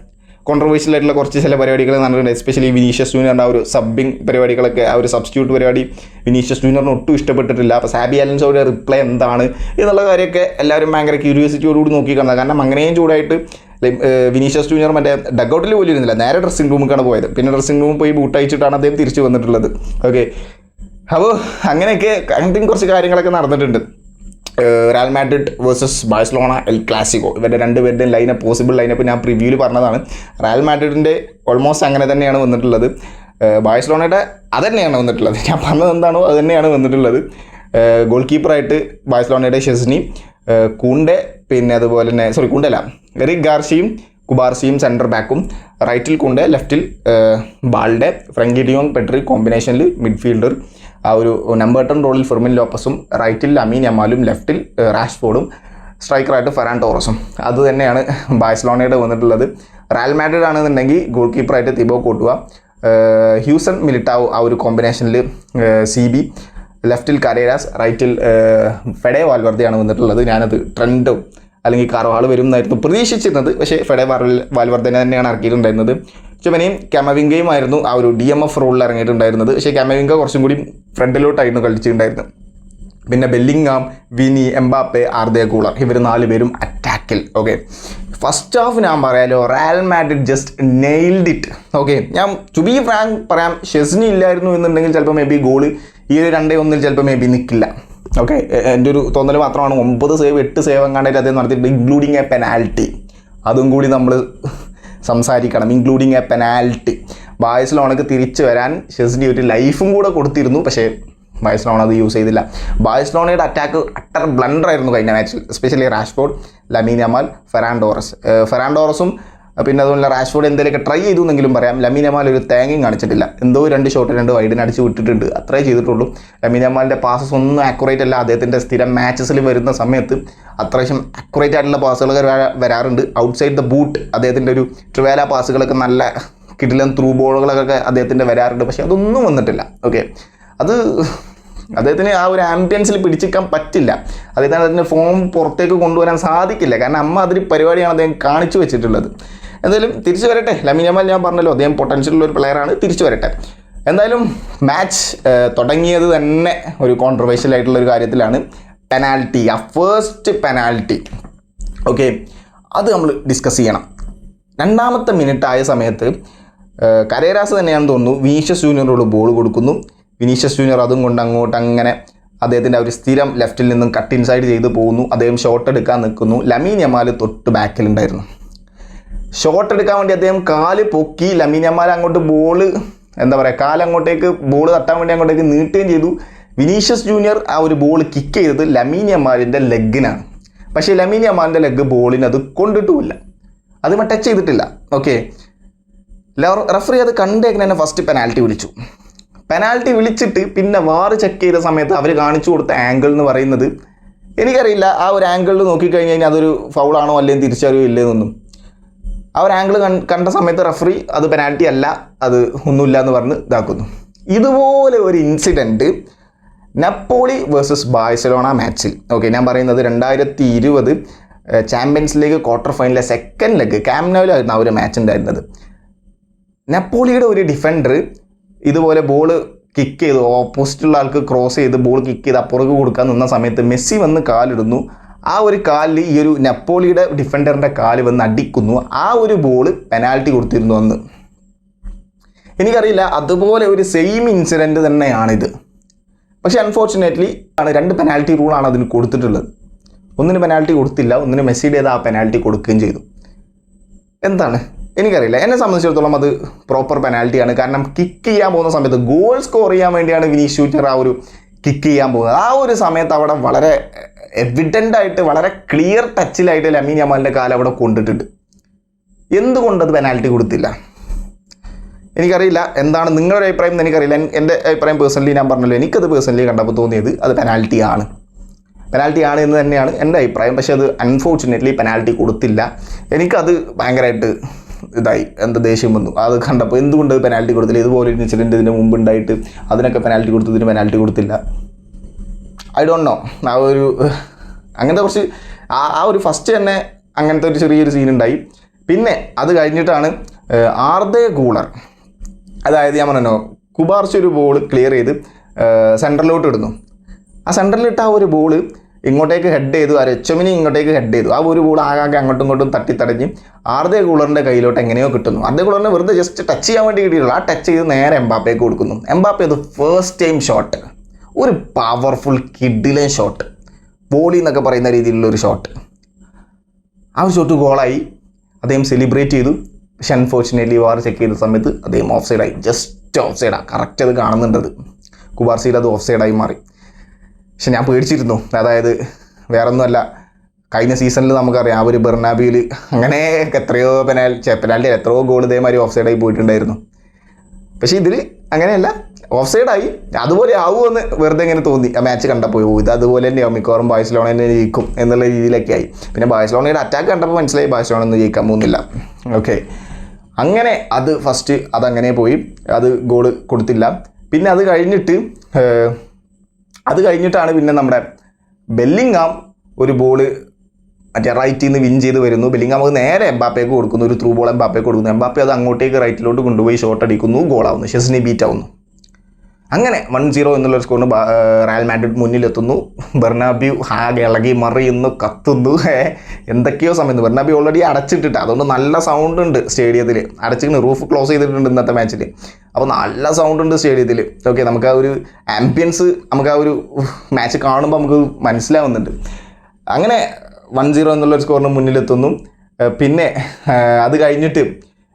കോൺട്രവേഴ്ഷ്യൽ ആയിട്ടുള്ള കുറച്ച് ചില പരിപാടികൾ നടന്നിട്ടുണ്ട് എസ്പെഷ്യലി വിനീഷ്യസ് ജൂനിയറിന്റെ ആ ഒരു സബ്ബിങ് പരിപാടികളൊക്കെ ആ ഒരു സബ്സ്റ്റിറ്റ്യൂട്ട് പരിപാടി വിനീഷ്യസ് ജൂനിയറിന് ഒട്ടും ഇഷ്ടപ്പെട്ടിട്ടില്ല. അപ്പോൾ സാബി അലൻസോയുടെ റിപ്ലൈ എന്താണ്? എന്നുള്ള കാര്യമൊക്കെ എല്ലാവരും ഭയങ്കര ക്യൂരിയോസിറ്റിയോടുകൂടി നോക്കി കാണുന്നത് കാരണം അങ്ങനെയും ചൂടായിട്ട് വിനീഷ്യസ് ജൂനിയർ മറ്റേ ഡഗൗട്ടിൽ പോലും ഇരുന്നില്ല നേരെ ഡ്രസ്സിംഗ് റൂമിലേക്കാണ് പോയത്. പിന്നെ ഡ്രസ്സിംഗ് റൂമിൽ പോയി ബൂട്ട് അയച്ചിട്ടാണ് അദ്ദേഹം തിരിച്ചു വന്നിട്ടുള്ളത്. ഓക്കെ അപ്പോൾ അങ്ങനെയൊക്കെ അങ്ങനത്തെയും കുറച്ച് കാര്യങ്ങളൊക്കെ നടന്നിട്ടുണ്ട്. Real Madrid versus Barcelona El Clasico ഇവരുടെ രണ്ടുപേരുടെയും ലൈനപ്പ് പോസിബിൾ ലൈനപ്പ് ഞാൻ പ്രിവ്യൂവിൽ പറഞ്ഞതാണ്. റയൽ മാഡ്രിഡിന്റെ ഓൾമോസ്റ്റ് അങ്ങനെ തന്നെയാണ് വന്നിട്ടുള്ളത്. ബാഴ്സലോണയുടെ തന്നെയാണ് വന്നിട്ടുള്ളത്. ഞാൻ പറഞ്ഞത് എന്താണോ അത് തന്നെയാണ് വന്നിട്ടുള്ളത് ഗോൾ കീപ്പറായിട്ട് ബാഴ്സലോണയുടെ ഷെസ്നി കൂണ്ടെ പിന്നെ അതുപോലെ തന്നെ സോറി കൂണ്ടല്ല എറിക് ഗാർഷിയും കുബാർസിയും സെന്റർ ബാക്കും റൈറ്റിൽ കൂണ്ടെ ലെഫ്റ്റിൽ Balde Frenkie de Jong Pedri കോമ്പിനേഷനിൽ മിഡ്ഫീൽഡർ ആ ഒരു നമ്പർ ടെൻ റോളിൽ ഫെർമിൻ ലോപ്പസും റൈറ്റിൽ അമീൻ യമാലും ലെഫ്റ്റിൽ റാഷ്ഫോർഡും സ്ട്രൈക്കറായിട്ട് ഫെറാൻ ടോറസും. അത് തന്നെയാണ് ബാഴ്സലോണയുടെ വന്നിട്ടുള്ളത്. റയൽ മാഡ്രിഡ് ആണെന്നുണ്ടെങ്കിൽ ഗോൾ കീപ്പറായിട്ട് തിബോ കൂട്ടുക ഹ്യൂസൺ മിലിട്ടാവ് ആ ഒരു കോമ്പിനേഷനിൽ സി ബി ലെഫ്റ്റിൽ കരേരാസ് റൈറ്റിൽ ഫെഡേ വാൽവർദ്ധയാണ് വന്നിട്ടുള്ളത്. ഞാനത് ട്രെൻഡും അല്ലെങ്കിൽ കാർവാൾ വരും എന്നായിരുന്നു പ്രതീക്ഷിച്ചിരുന്നത്. പക്ഷേ ഫെഡേ വാൽ വാൽവർദ്ധനെ തന്നെയാണ് ഇറക്കിയിട്ടുണ്ടായിരുന്നത്. ചുമനെയും കെമവിങ്കയും ആയിരുന്നു ആ ഒരു ഡി എം എഫ് റോളിൽ ഇറങ്ങിയിട്ടുണ്ടായിരുന്നത്. പക്ഷേ കെമവിങ്ക കുറച്ചും കൂടി ഫ്രണ്ടിലോട്ടായിരുന്നു കളിച്ചിട്ടുണ്ടായിരുന്നത്. പിന്നെ Bellingham Vini Mbappe Arda Guler ഇവർ നാല് പേരും അറ്റാക്കിൽ ഓക്കെ ഫസ്റ്റ് ഹാഫ് ഞാൻ പറയാലോ Real Madrid just nailed it okay ഞാൻ ടു ബി ഫ്രാങ്ക് പറയാം ഷെസ്നി ഇല്ലായിരുന്നു എന്നുണ്ടെങ്കിൽ ചിലപ്പോൾ മേ ബി ഗോൾ ഈ ഒരു രണ്ടേ ഒന്നിൽ ചിലപ്പോൾ മേ ബി നിൽക്കില്ല ഓക്കെ എന്റെ ഒരു തോന്നൽ മാത്രമാണ്. ഒമ്പത് സേവ് എട്ട് സേവ് എങ്ങാണ്ടായിട്ട് അദ്ദേഹം നടത്തിയിട്ടുണ്ട് ഇൻക്ലൂഡിങ് എ പെനാൽറ്റി അതും കൂടി നമ്മൾ സംസാരിക്കണം ഇൻക്ലൂഡിങ് എ പെനാൽറ്റി ബായ്സിലോണക്ക് തിരിച്ചു വരാൻ ഷെസ്ഡി ഒരു ലൈഫും കൂടെ കൊടുത്തിരുന്നു പക്ഷേ ബാഴ്സലോണ അത് യൂസ് ചെയ്തില്ല. ബാഴ്സലോണയുടെ അറ്റാക്ക് അട്ടർ ബ്ലണ്ടർ ആയിരുന്നു കഴിഞ്ഞ മാച്ചിൽ especially Rashford Lamine Yamal Ferran Torres ഫെറാൻഡോറസും പിന്നെ അതുപോലെ റാഷ്ഫോർഡ് എന്തെങ്കിലുമൊക്കെ ട്രൈ ചെയ്തു എന്നെങ്കിലും പറയാം ലമിനമാൽ ഒരു തേങ്ങയും കാണിച്ചിട്ടില്ല. എന്തോ രണ്ട് ഷോട്ട് രണ്ട് വൈഡിന് അടിച്ച് വിട്ടിട്ടുണ്ട്. അത്രേ ചെയ്തിട്ടുള്ളൂ. ലമിനമാലിന്റെ പാസസ് ഒന്നും ആക്യുറേറ്റ് അല്ല. അദ്ദേഹത്തിന്റെ സ്ഥിരം മാച്ചസിൽ വരുന്ന സമയത്ത് അത്യാവശ്യം ആക്യുറേറ്റ് ആയിട്ടുള്ള പാസുകളൊക്കെ വരാ- വരാറുണ്ട്. ഔട്ട്സൈഡ് ദ ബൂട്ട് അദ്ദേഹത്തിന്റെ ഒരു ട്രിവേല പാസുകളൊക്കെ നല്ല കിടിലൻ ത്രൂ ബോളുകളൊക്കെ അദ്ദേഹത്തിന്റെ വരാറുണ്ട്. പക്ഷേ അതൊന്നും വന്നിട്ടില്ല. ഓക്കെ അത് അദ്ദേഹത്തിന് ആ ഒരു ആംബിയൻസിൽ പിടിച്ചിക്കാൻ പറ്റില്ല. അദ്ദേഹത്തിന് അതിന്റെ ഫോം പുറത്തേക്ക് കൊണ്ടുവരാൻ സാധിക്കില്ല. കാരണം അമ്മ അതിൽ പരിപാടിയാണ് അദ്ദേഹം കാണിച്ചു വെച്ചിട്ടുള്ളത്. എന്തായാലും തിരിച്ചു വരട്ടെ. ലമിനമാൽ ഞാൻ പറഞ്ഞല്ലോ അദ്ദേഹം പൊട്ടൻഷ്യലുള്ള ഒരു പ്ലെയറാണ് തിരിച്ചു വരട്ടെ. എന്തായാലും മാച്ച് തുടങ്ങിയത് തന്നെ ഒരു കോൺട്രവേഴ്ഷ്യൽ ആയിട്ടുള്ള ഒരു കാര്യത്തിലാണ്. പെനാൽറ്റി ആ ഫേസ്റ്റ് പെനാൽറ്റി ഓക്കെ അത് നമ്മൾ ഡിസ്കസ് ചെയ്യണം. രണ്ടാമത്തെ മിനിറ്റ് ആയ സമയത്ത് കരേരാസ് തന്നെയാണെന്ന് തോന്നുന്നു വിനീഷ്യസ് ജൂനിയറോട് ബോൾ കൊടുക്കുന്നു. വിനീഷ്യസ് ജൂനിയർ അതും കൊണ്ട് അങ്ങോട്ട് അങ്ങനെ അദ്ദേഹത്തിന്റെ ഒരു സ്ഥിരം ലെഫ്റ്റിൽ നിന്നും കട്ട് ഇൻസൈഡ് ചെയ്ത് പോകുന്നു. അദ്ദേഹം ഷോട്ട് എടുക്കാൻ നിൽക്കുന്നു. ലമീൻ യമാൽ തൊട്ട് ബാക്കിലുണ്ടായിരുന്നു ഷോട്ട് എടുക്കാൻ വേണ്ടി അദ്ദേഹം കാൽ പൊക്കി ലമീനമാൽ അങ്ങോട്ട് ബോൾ എന്താ പറയുക കാലങ്ങോട്ടേക്ക് ബോൾ തട്ടാൻ വേണ്ടി അങ്ങോട്ടേക്ക് നീട്ടുകയും ചെയ്തു. വിനീഷ്യസ് ജൂനിയർ ആ ഒരു ബോൾ കിക്ക് ചെയ്തത് ലമീനിയമാരിന്റെ ലെഗിനാണ് പക്ഷേ ലമീനിയമാലിന്റെ ലെഗ് ബോളിന് അത് കൊണ്ടിട്ടുമില്ല. അത് ടച്ച് ചെയ്തിട്ടില്ല. ഓക്കെ റഫറി അത് കണ്ടേക്കിന് തന്നെ ഫസ്റ്റ് പെനാൽറ്റി വിളിച്ചു. പെനാൽറ്റി വിളിച്ചിട്ട് പിന്നെ വാറ് ചെക്ക് ചെയ്ത സമയത്ത് അവർ കാണിച്ചു കൊടുത്ത ആംഗിൾ എന്ന് പറയുന്നത്. എനിക്കറിയില്ല ആ ഒരു ആംഗിളിൽ നോക്കിക്കഴിഞ്ഞ് കഴിഞ്ഞാൽ അതൊരു ഫൗളാണോ അല്ലെങ്കിൽ തിരിച്ചറിയോ ഇല്ലേന്നൊന്നും. ആ ഒരു ആംഗിൾ കണ്ട സമയത്ത് റഫറി അത് പെനാൽറ്റി അല്ല അത് ഒന്നുമില്ല എന്ന് പറഞ്ഞ് ഇതാക്കുന്നു. ഇതുപോലെ ഒരു ഇൻസിഡന്റ് നപ്പോളി വേഴ്സസ് ബാഴ്സലോണ മാച്ചിൽ ഓക്കെ ഞാൻ പറയുന്നത് രണ്ടായിരത്തി ഇരുപത് ചാമ്പ്യൻസ് ലീഗ് ക്വാർട്ടർ ഫൈനലിലെ സെക്കൻഡ് ലെഗ് ക്യാമ്നോയിലായിരുന്നു ആ ഒരു മാച്ച് ഉണ്ടായിരുന്നത്. നപ്പോളിയുടെ ഒരു ഡിഫൻഡർ ഇതുപോലെ ബോൾ കിക്ക് ചെയ്ത് ഓപ്പോസിറ്റുള്ള ആൾക്ക് ക്രോസ് ചെയ്ത് ബോൾ കിക്ക് ചെയ്ത് അപ്പുറക്ക് കൊടുക്കാൻ നിന്ന സമയത്ത് മെസ്സി വന്ന് കാലിടുന്നു. ആ ഒരു കാലിൽ ഈ ഒരു നപ്പോളിയുടെ ഡിഫൻഡറിന്റെ കാൽ വന്ന് അടിക്കുന്നു. ആ ഒരു ബോൾ പെനാൽറ്റി കൊടുത്തിരുന്നു അന്ന്. എനിക്കറിയില്ല അതുപോലെ ഒരു സെയിം ഇൻസിഡന്റ് തന്നെയാണിത്. പക്ഷെ അൺഫോർച്ചുനേറ്റ്ലി ആണ് രണ്ട് പെനാൽറ്റി റൂളാണ് അതിന് കൊടുത്തിട്ടുള്ളത്. ഒന്നിന് പെനാൽറ്റി കൊടുത്തില്ല ഒന്നിന് മെസ്സിയുടേത് ആ പെനാൽറ്റി കൊടുക്കുകയും ചെയ്തു. എന്താണ്? എനിക്കറിയില്ല. എന്നെ സംബന്ധിച്ചിടത്തോളം അത് പ്രോപ്പർ പെനാൽറ്റിയാണ് കാരണം കിക്ക് ചെയ്യാൻ പോകുന്ന സമയത്ത് ഗോൾ സ്കോർ ചെയ്യാൻ വേണ്ടിയാണ് വിനീഷ് ഷൂറ്റർ ആ ഒരു കിക്ക് ചെയ്യാൻ പോകുന്നത്. ആ ഒരു സമയത്ത് അവിടെ വളരെ എവിഡന്റ് ആയിട്ട് വളരെ ക്ലിയർ ടച്ചിലായിട്ട് ലമീൻ യമാലിന്റെ കാലം അവിടെ കൊണ്ടിട്ടുണ്ട്. എന്തുകൊണ്ടത് പെനാൽറ്റി കൊടുത്തില്ല? എനിക്കറിയില്ല. എന്താണ് നിങ്ങളുടെ അഭിപ്രായം എന്ന് എനിക്കറിയില്ല. എന്റെ അഭിപ്രായം പേഴ്സണലി ഞാൻ പറഞ്ഞല്ലോ. എനിക്കത് പേഴ്സണലി കണ്ടപ്പോൾ തോന്നിയത് അത് പെനാൽറ്റി ആണ്. പെനാൽറ്റി ആണ് എന്ന് തന്നെയാണ് എന്റെ അഭിപ്രായം. പക്ഷേ അത് അൺഫോർച്ചുനേറ്റ്ലി പെനാൽറ്റി കൊടുത്തില്ല. എനിക്കത് ഭയങ്കരമായിട്ട് ഇതായി എന്താ ദേഷ്യം വന്നു. അത് കണ്ടപ്പോൾ എന്തുകൊണ്ട് പെനാൽറ്റി കൊടുത്തില്ല? ഇതുപോലെ ഒരു ഇൻസിഡന്റ് ഇതിന് മുമ്പ് ഉണ്ടായിട്ട്. അതിനൊക്കെ പെനാൽറ്റി കൊടുത്തു ഇതിന് പെനാൽറ്റി കൊടുത്തില്ല. ഐ ഡോണ്ട് നോ ആ ഒരു അങ്ങനത്തെ കുറച്ച് ആ ആ ഒരു ഫസ്റ്റ് തന്നെ അങ്ങനത്തെ ഒരു ചെറിയൊരു സീൻ ഉണ്ടായി. പിന്നെ അത് കഴിഞ്ഞിട്ടാണ് ആർദേ കൂളർ അതായത് ഞാൻ പറഞ്ഞോ കുബാർച്ച് ഒരു ബോൾ ക്ലിയർ ചെയ്ത് സെന്ററിലോട്ട് ഇടുന്നു. ആ സെന്ററിലിട്ട ആ ഒരു ബോൾ ഇങ്ങോട്ടേക്ക് ഹെഡ് ചെയ്തു ആ രച്ചമിനി ഇങ്ങോട്ടേക്ക് ഹെഡ് ചെയ്തു. ആ ഒരു ബോൾ ആകാകെ അങ്ങോട്ടും ഇങ്ങോട്ടും തട്ടിത്തടഞ്ഞ് ആർദേ കൂളറിന്റെ കയ്യിലോട്ട് എങ്ങനെയോ കിട്ടുന്നു. ആർദേ കൂളറിനെ വെറുതെ ജസ്റ്റ് ടച്ച് ചെയ്യാൻ വേണ്ടി കിട്ടിയിട്ടുള്ളൂ ആ ടച്ച് ചെയ്ത് നേരെ എംബാപ്പയ്ക്ക് കൊടുക്കുന്നു. എംബാപ്പ അത് ഫസ്റ്റ് ടൈം ഷോട്ട് ഒരു പവർഫുൾ കിഡിലെ ഷോട്ട് ബോളി എന്നൊക്കെ പറയുന്ന രീതിയിലുള്ള ഒരു ഷോട്ട് ആ ഷോട്ട് ഗോളായി അദ്ദേഹം സെലിബ്രേറ്റ് ചെയ്തു. പക്ഷെ അൺഫോർച്ചുനേറ്റ്ലി വാർ ചെക്ക് ചെയ്ത സമയത്ത് അദ്ദേഹം ഓഫ് സൈഡായി ജസ്റ്റ് ഓഫ് സൈഡാണ് കറക്റ്റ് അത് കാണുന്നുണ്ടത്. കുബാർസിയിൽ അത് ഓഫ് സൈഡായി മാറി. പക്ഷെ ഞാൻ പേടിച്ചിരുന്നു. അതായത് വേറൊന്നുമല്ല. കഴിഞ്ഞ സീസണിൽ നമുക്കറിയാം ആ ഒരു ബെർണാബിയിൽ അങ്ങനെ എത്രയോ പെനാൽ പെനാൽറ്റി എത്രയോ ഗോൾ ഇതേമാതിരി ഓഫ് സൈഡായി പോയിട്ടുണ്ടായിരുന്നു. പക്ഷേ ഇതിൽ അങ്ങനെയല്ല ഓഫ് സൈഡായി അതുപോലെ ആവുമെന്ന് വെറുതെ ഇങ്ങനെ തോന്നി. ആ മാച്ച് കണ്ടപ്പോൾ ഇത് അതുപോലെ തന്നെയാവും മിക്കവാറും ബാഴ്സലോണ തന്നെ ജയിക്കും എന്നുള്ള രീതിയിലൊക്കെ ആയി. പിന്നെ ബാഴ്സലോണയുടെ അറ്റാക്ക് കണ്ടപ്പോൾ മനസ്സിലായി ബാഴ്സലോണ ഒന്നും ജയിക്കാൻ പോകുന്നില്ല. ഓക്കെ അങ്ങനെ അത് ഫസ്റ്റ് അതങ്ങനെ പോയി. അത് ഗോൾ കൊടുത്തില്ല. പിന്നെ അത് കഴിഞ്ഞിട്ട് അത് കഴിഞ്ഞിട്ടാണ് പിന്നെ നമ്മുടെ ബെല്ലിങ്ങാം ഒരു ബോൾ മറ്റേ റൈറ്റിൽ നിന്ന് വിൻ ചെയ്ത് വരുന്നു. ബെല്ലിങ്ങാം അത് നേരെ എംബാപ്പയ്ക്ക് കൊടുക്കുന്നു. ഒരു ത്രൂ ബോൾ എംബാപ്പയ്ക്ക് കൊടുക്കുന്നു. എംബാപ്പെ അത് അങ്ങോട്ടേക്ക് റൈറ്റിലോട്ട് കൊണ്ടുപോയി ഷോട്ട് അടിക്കുന്നു. ഗോളാവുന്നു ഷെസ്നി ബീറ്റ് ആവുന്നു. അങ്ങനെ വൺ സീറോ എന്നുള്ളൊരു സ്കോറിന് റയൽ മാഡ്രിഡ് മുന്നിലെത്തുന്നു. ബെർണാബ്യു ഹാഗ് ഇളകി മറിയുന്നു കത്തുന്നു. എന്തൊക്കെയോ സമയത്ത് ബെർണാബ്യു ഓൾറെഡി അടച്ചിട്ടിട്ട് അതുകൊണ്ട് നല്ല സൗണ്ട് ഉണ്ട് സ്റ്റേഡിയത്തിൽ അടച്ചിങ്ങനെ റൂഫ് ക്ലോസ് ചെയ്തിട്ടുണ്ട് ഇന്നത്തെ മാച്ചിൽ അപ്പോൾ നല്ല സൗണ്ട് ഉണ്ട് സ്റ്റേഡിയത്തിൽ ഓക്കെ നമുക്ക് ആ ഒരു ആംബിയൻസ് നമുക്ക് ആ ഒരു മാച്ച് കാണുമ്പോൾ നമുക്ക് മനസ്സിലാവുന്നുണ്ട്. അങ്ങനെ വൺ സീറോ എന്നുള്ളൊരു സ്കോറിന് മുന്നിലെത്തുന്നു. പിന്നെ അത് കഴിഞ്ഞിട്ട്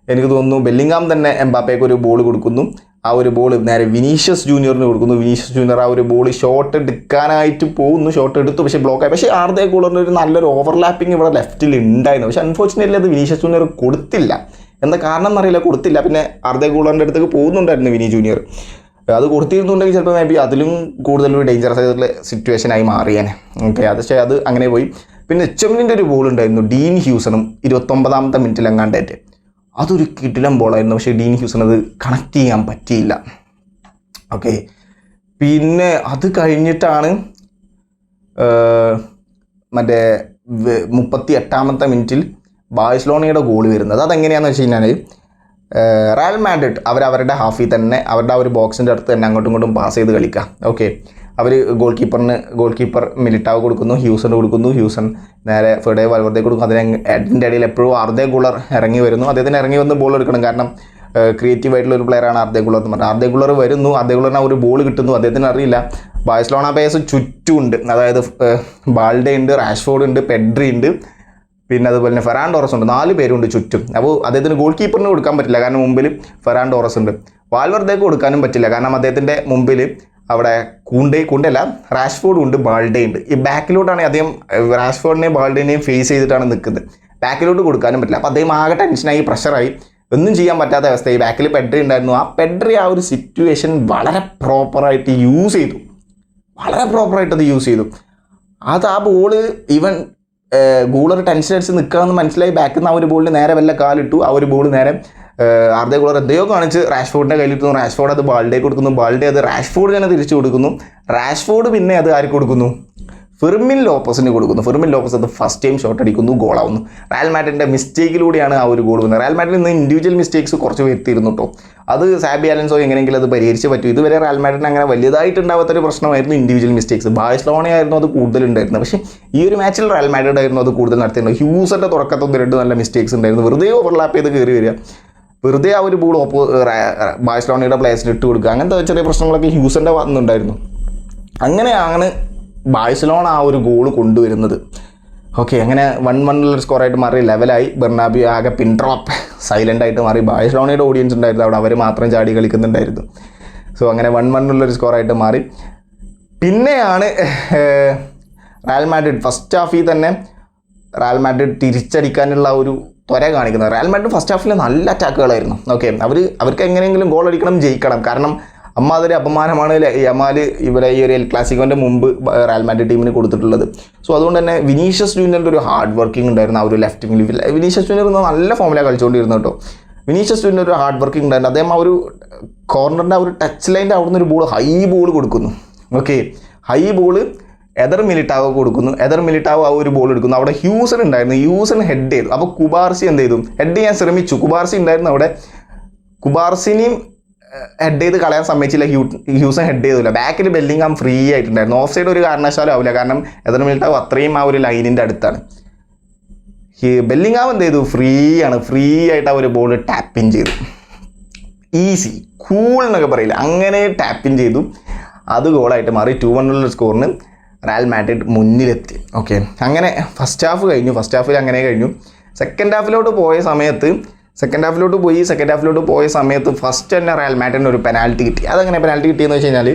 എനിക്ക് തോന്നുന്നു ബെല്ലിങ്ങാം തന്നെ എംബാപ്പയ്ക്ക് ഒരു ബോൾ കൊടുക്കുന്നു. ആ ഒരു ബോൾ നേരെ വിനീഷ്യസ് ജൂനിയറിന് കൊടുക്കുന്നു. വിനീഷ്യസ് ജൂനിയർ ആ ഒരു ബോൾ ഷോട്ട് എടുക്കാനായിട്ട് പോകുന്നു. ഷോട്ട് എടുത്തു. പക്ഷേ ബ്ലോക്ക് ആയി. പക്ഷേ ആർദേ കൂളറിന് ഒരു നല്ലൊരു ഓവർലാപ്പിംഗ് ഇവിടെ ലെഫ്റ്റിൽ ഉണ്ടായിരുന്നു. പക്ഷേ അൺഫോർച്ചുനേറ്റ്ലി അത് വിനീഷ്യസ് ജൂനിയർ കൊടുത്തില്ല. എന്താ കാരണം എന്നറിയില്ല. കൊടുത്തില്ല. പിന്നെ ആർദേ കൂളറിന്റെ അടുത്തേക്ക് പോകുന്നുണ്ടായിരുന്നു വിനി ജൂനിയർ. അത് കൊടുത്തിരുന്നുണ്ടെങ്കിൽ ചിലപ്പോൾ മേ ബി അതിലും കൂടുതൽ ഒരു ഡേഞ്ചറസ് ആയിട്ടുള്ള സിറ്റുവേഷൻ ആയി മാറിയേനെ. ഓക്കെ അത് പക്ഷേ അത് അങ്ങനെ പോയി. പിന്നെ എച്ചമിന്റെ ഒരു ബോൾ ഉണ്ടായിരുന്നു ഡീൻ ഹ്യൂസണും ഇരുപത്തൊമ്പതാമത്തെ മിനിറ്റിൽ എങ്ങാണ്ടേറ്റ് അതൊരു കിടിലം ബോളായിരുന്നു. പക്ഷേ ഡീൻ ഹ്യൂസൺ അത് കണക്ട് ചെയ്യാൻ പറ്റിയില്ല. ഓക്കെ പിന്നെ അത് കഴിഞ്ഞിട്ടാണ് മറ്റേ മുപ്പത്തി എട്ടാമത്തെ മിനിറ്റിൽ ബാഴ്സലോണയുടെ ഗോൾ വരുന്നത്. അതെങ്ങനെയാണെന്ന് വെച്ച് കഴിഞ്ഞാൽ റയൽ മാഡ്രിഡ് അവർ അവരുടെ ഹാഫിൽ തന്നെ അവരുടെ ആ ഒരു ബോക്സിന്റെ അടുത്ത് തന്നെ അങ്ങോട്ടും ഇങ്ങോട്ടും പാസ് ചെയ്ത് കളിക്കുക ഓക്കെ അവർ ഗോൾ കീപ്പറിന് ഗോൾ കീപ്പർ മിലിറ്റാവ് കൊടുക്കുന്നു ഹ്യൂസൺ കൊടുക്കുന്നു ഹ്യൂസൺ നേരെ ഫെഡേ വൽവർദ്ദേ കൊടുക്കും അതിന് അതിന്റെ ഇടയിൽ എപ്പോഴും അർദ്ധേ ഗുളർ ഇറങ്ങി വരുന്നു. അദ്ദേഹത്തിന് ഇറങ്ങി വന്ന് ബോൾ എടുക്കണം. കാരണം ക്രിയേറ്റീവ് ആയിട്ടുള്ള ഒരു പ്ലെയറാണ് അർദ്ധേ ഗുളർ എന്ന് പറഞ്ഞാൽ. അർദ്ധേ ഗുളർ വരുന്നു. അർദ്ധേ ഗുളറിന് ഒരു ബോൾ കിട്ടുന്നു. അദ്ദേഹത്തിന് അറിയില്ല. ബാഴ്സലോണ പേസ് ചുറ്റുമുണ്ട്. അതായത് ബാൾഡേ ഉണ്ട് റാഷ്ഫോർഡ് ഉണ്ട് പെഡ്രി ഉണ്ട്. പിന്നെ അതുപോലെ തന്നെ ഫെറാൻ ടോറസ് ഉണ്ട്. നാല് പേരുണ്ട് ചുറ്റും. അപ്പോൾ അദ്ദേഹത്തിന് ഗോൾ കീപ്പറിന് കൊടുക്കാൻ പറ്റില്ല. കാരണം മുമ്പിൽ ഫെറാൻ ടോറസ് ഉണ്ട്. വാൽവർദ്ദേക്ക് കൊടുക്കാനും പറ്റില്ല. കാരണം അദ്ദേഹത്തിന്റെ മുമ്പിൽ അവിടെ കൂണ്ടേ കൂണ്ടല്ല റാഷ്ഫോർഡ് ഉണ്ട് ബാൾഡേ ഉണ്ട്. ഈ ബാക്കിലോട്ടാണ് അദ്ദേഹം റാഷ്ഫോർഡിനെയും ബാൾഡേനെയും ഫേസ് ചെയ്തിട്ടാണ് നിൽക്കുന്നത്. ബാക്കിലോട്ട് കൊടുക്കാനും പറ്റില്ല. അപ്പോൾ അദ്ദേഹം ആകെ ടെൻഷനായി പ്രഷറായി ഒന്നും ചെയ്യാൻ പറ്റാത്ത അവസ്ഥ ഈ ബാക്കിൽ പെഡ്രി ഉണ്ടായിരുന്നു. ആ പെഡ്രി ആ ഒരു സിറ്റുവേഷൻ വളരെ പ്രോപ്പറായിട്ട് യൂസ് ചെയ്തു. വളരെ പ്രോപ്പറായിട്ട് അത് യൂസ് ചെയ്തു. അത് ആ ബോൾ ഈവൻ ഗൂളർ ടെൻഷൻ അടിച്ച് നിൽക്കണമെന്ന് മനസ്സിലായി. ബാക്കിൽ നിന്ന് ആ ഒരു ബോളിന് നേരെ വല്ല കാലിട്ടു. ആ ഒരു ബോൾ നേരെ ആർദേ കുളർ എന്തെയോ കാണിച്ച് റാഷ്ഫോർഡിന്റെ കയ്യിലിട്ടുന്നു റാഷ്ഫോർഡ് അത് ബാൾഡേ കൊടുക്കുന്നു. ബാൾഡേ അത് റാഷ്ഫോർഡ് തന്നെ തിരിച്ചു കൊടുക്കുന്നു. റാഷ്ഫോർഡ് പിന്നെ അത് ആർക്ക് കൊടുക്കുന്നു? ഫിർമിൻ ലോപ്പസിന് കൊടുക്കുന്നു. ഫിർമിൻ ലോപ്പസ് അത് ഫസ്റ്റ് ടൈം ഷോട്ട് അടിക്കുന്നു ഗോളാവുന്നു. റയൽ മാറ്റിന്റെ മിസ്റ്റേക്കിലൂടെയാണ് ആ ഒരു ഗോൾ വന്നത്. റയൽ മാറ്റിൽ നിന്ന് ഇൻഡിവിജ്വൽ മിസ്റ്റേക്സ് കുറച്ച് വരുത്തിയിരുന്നു കേട്ടോ അത് സാബി അലൻസോ എങ്ങനെയെങ്കിലും അത് പരിഹരിച്ച് പറ്റും ഇതുവരെ റയൽ മാറ്റിന്റെ അങ്ങനെ വലിയതായിട്ടുണ്ടാവാത്ത ഒരു പ്രശ്നമായിരുന്നു ഇൻഡിവിജ്വൽ മിസ്റ്റേക്സ് ബാഴ്സലോണയായിരുന്നു അത് അത് കൂടുതലുണ്ടായിരുന്നത് പക്ഷേ ഈ ഒരു മാച്ചിൽ റയൽ മാഡ്രിഡ് ആയിരുന്നു അത് കൂടുതൽ നടത്തിയിരുന്നത്. ഹ്യൂസന്റെ തുടക്കത്തൊന്ന് രണ്ട് നല്ല മിസ്റ്റേക്സ് ഉണ്ടായിരുന്നു. വെറുതെ ഓവർലാപ്പ് ചെയ്ത് കയറി വരിക. വെറുതെ ആ ഒരു ബോൾ ഓപ്പോ ബാഴ്സലോണയുടെ പ്ലേസിൽ ഇട്ട് കൊടുക്കുക. അങ്ങനത്തെ ചെറിയ പ്രശ്നങ്ങളൊക്കെ ഹ്യൂസന്റെ വന്നിട്ടുണ്ടായിരുന്നു അങ്ങനെയാണ് ബാഴ്സലോണ ആ ഒരു ഗോൾ കൊണ്ടുവരുന്നത്. ഓക്കെ അങ്ങനെ വൺ വണ്ണിലൊരു സ്കോറായിട്ട് മാറി ലെവലായി ബെർണാബി ആകെ പിൻ ഡ്രോപ്പ് സൈലന്റ് ആയിട്ട് മാറി. ബാഴ്സലോണയുടെ ഓഡിയൻസ് ഉണ്ടായിരുന്നു. അവിടെ അവർ മാത്രം ചാടി കളിക്കുന്നുണ്ടായിരുന്നു. സോ അങ്ങനെ വൺ വണ്ണിലുള്ളൊരു സ്കോറായിട്ട് മാറി. പിന്നെയാണ് റയൽ മാഡ്രിഡ് ഫസ്റ്റ് ഹാഫിൽ തന്നെ റയൽ മാഡ്രിഡ് തിരിച്ചടിക്കാനുള്ള ഒരു ത്വര കാണിക്കുന്നത് റയൽ മാഡ്രിഡ് ഫസ്റ്റ് ഹാഫിൽ നല്ല അറ്റാക്കുകളായിരുന്നു ഓക്കെ അവർ അവർക്ക് എങ്ങനെയെങ്കിലും ഗോൾ അടിക്കണം ജയിക്കണം. കാരണം അമ്മാതിരി അപമാനമാണ് യമാൽ ഇവിടെ ഈ ഒരു എൽ ക്ലാസിക്കോന്റെ മുമ്പ് റയൽ മാഡ്രിഡ് ടീമിന് കൊടുത്തിട്ടുള്ളത്. സോ അതുകൊണ്ട് തന്നെ വിനീഷ്യസ് ജൂനിയറിന്റെ ഒരു ഹാർഡ് വർക്കിംഗ് ഉണ്ടായിരുന്നു ആ ഒരു ലെഫ്റ്റ് വിങ്ങിൽ വിനീഷ്യസ് ജൂനിയർ നല്ല ഫോമിലാണ് കളിച്ചുകൊണ്ടിരുന്നത് കേട്ടോ വിനീഷ്യസ് ജൂനിയർ ഒരു ഹാർഡ് വർക്കിംഗ് ഉണ്ടായിരുന്നു. അദ്ദേഹം ആ ഒരു കോർണറിന്റെ ആ ഒരു ടച്ച് ലൈന്റെ അവിടുന്ന് ഒരു ബോൾ ഹൈ ബോൾ കൊടുക്കുന്നു. Okay high ball Eder Militao കൊടുക്കുന്നു എതർ മിലിറ്റാവോ ആ ഒരു ബോൾ എടുക്കുന്നു. അവിടെ ഹ്യൂസൺ ഉണ്ടായിരുന്നു ഹ്യൂസൺ ഹെഡ് ചെയ്തു. അപ്പോൾ കുബാർസി എന്ത് ചെയ്തു? ഹെഡ് ചെയ്യാൻ ശ്രമിച്ചു. കുബാർസി ഉണ്ടായിരുന്നു അവിടെ. കുബാർസിനെയും ഹെഡ് ചെയ്ത് കളയാൻ സമ്മതിച്ചില്ല. ഹ്യൂ ഹ്യൂസൺ ഹെഡ് ചെയ്തില്ല. ബാക്കിൽ ബെല്ലിംഗാം ഫ്രീ ആയിട്ടുണ്ടായിരുന്നു. ഓഫ് സൈഡ് ഒരു കാരണവശാലും ആവില്ല. കാരണം എതർ മിലിറ്റാവോ അത്രയും ആ ഒരു ലൈനിന്റെ അടുത്താണ്. ബെല്ലിംഗാം എന്ത് ചെയ്തു? ഫ്രീ ആണ്. ഫ്രീ ആയിട്ട് ആ ഒരു ബോൾ ടാപ്പിൻ ചെയ്തു. ഈസി കൂൾ എന്നൊക്കെ പറയില്ല? അങ്ങനെ ടാപ്പിൻ ചെയ്തു. അത് ഗോളായിട്ട് മാറി. ടു വണ്ണുള്ള സ്കോറിന് റയൽ മാഡ്രിഡ് മുന്നിലെത്തി. ഓക്കെ അങ്ങനെ ഫസ്റ്റ് ഹാഫ് കഴിഞ്ഞു. ഫസ്റ്റ് ഹാഫിൽ അങ്ങനെ കഴിഞ്ഞു. സെക്കൻഡ് ഹാഫിലോട്ട് പോയ സമയത്ത് സെക്കൻഡ് ഹാഫിലോട്ട് പോയി സെക്കൻഡ് ഹാഫിലോട്ട് പോയ സമയത്ത് ഫസ്റ്റ് തന്നെ റയൽ മാഡ്രിഡിന് ഒരു പെനാൽറ്റി കിട്ടി. അതങ്ങനെ പെനാൽറ്റി കിട്ടിയെന്ന് വെച്ച് കഴിഞ്ഞാൽ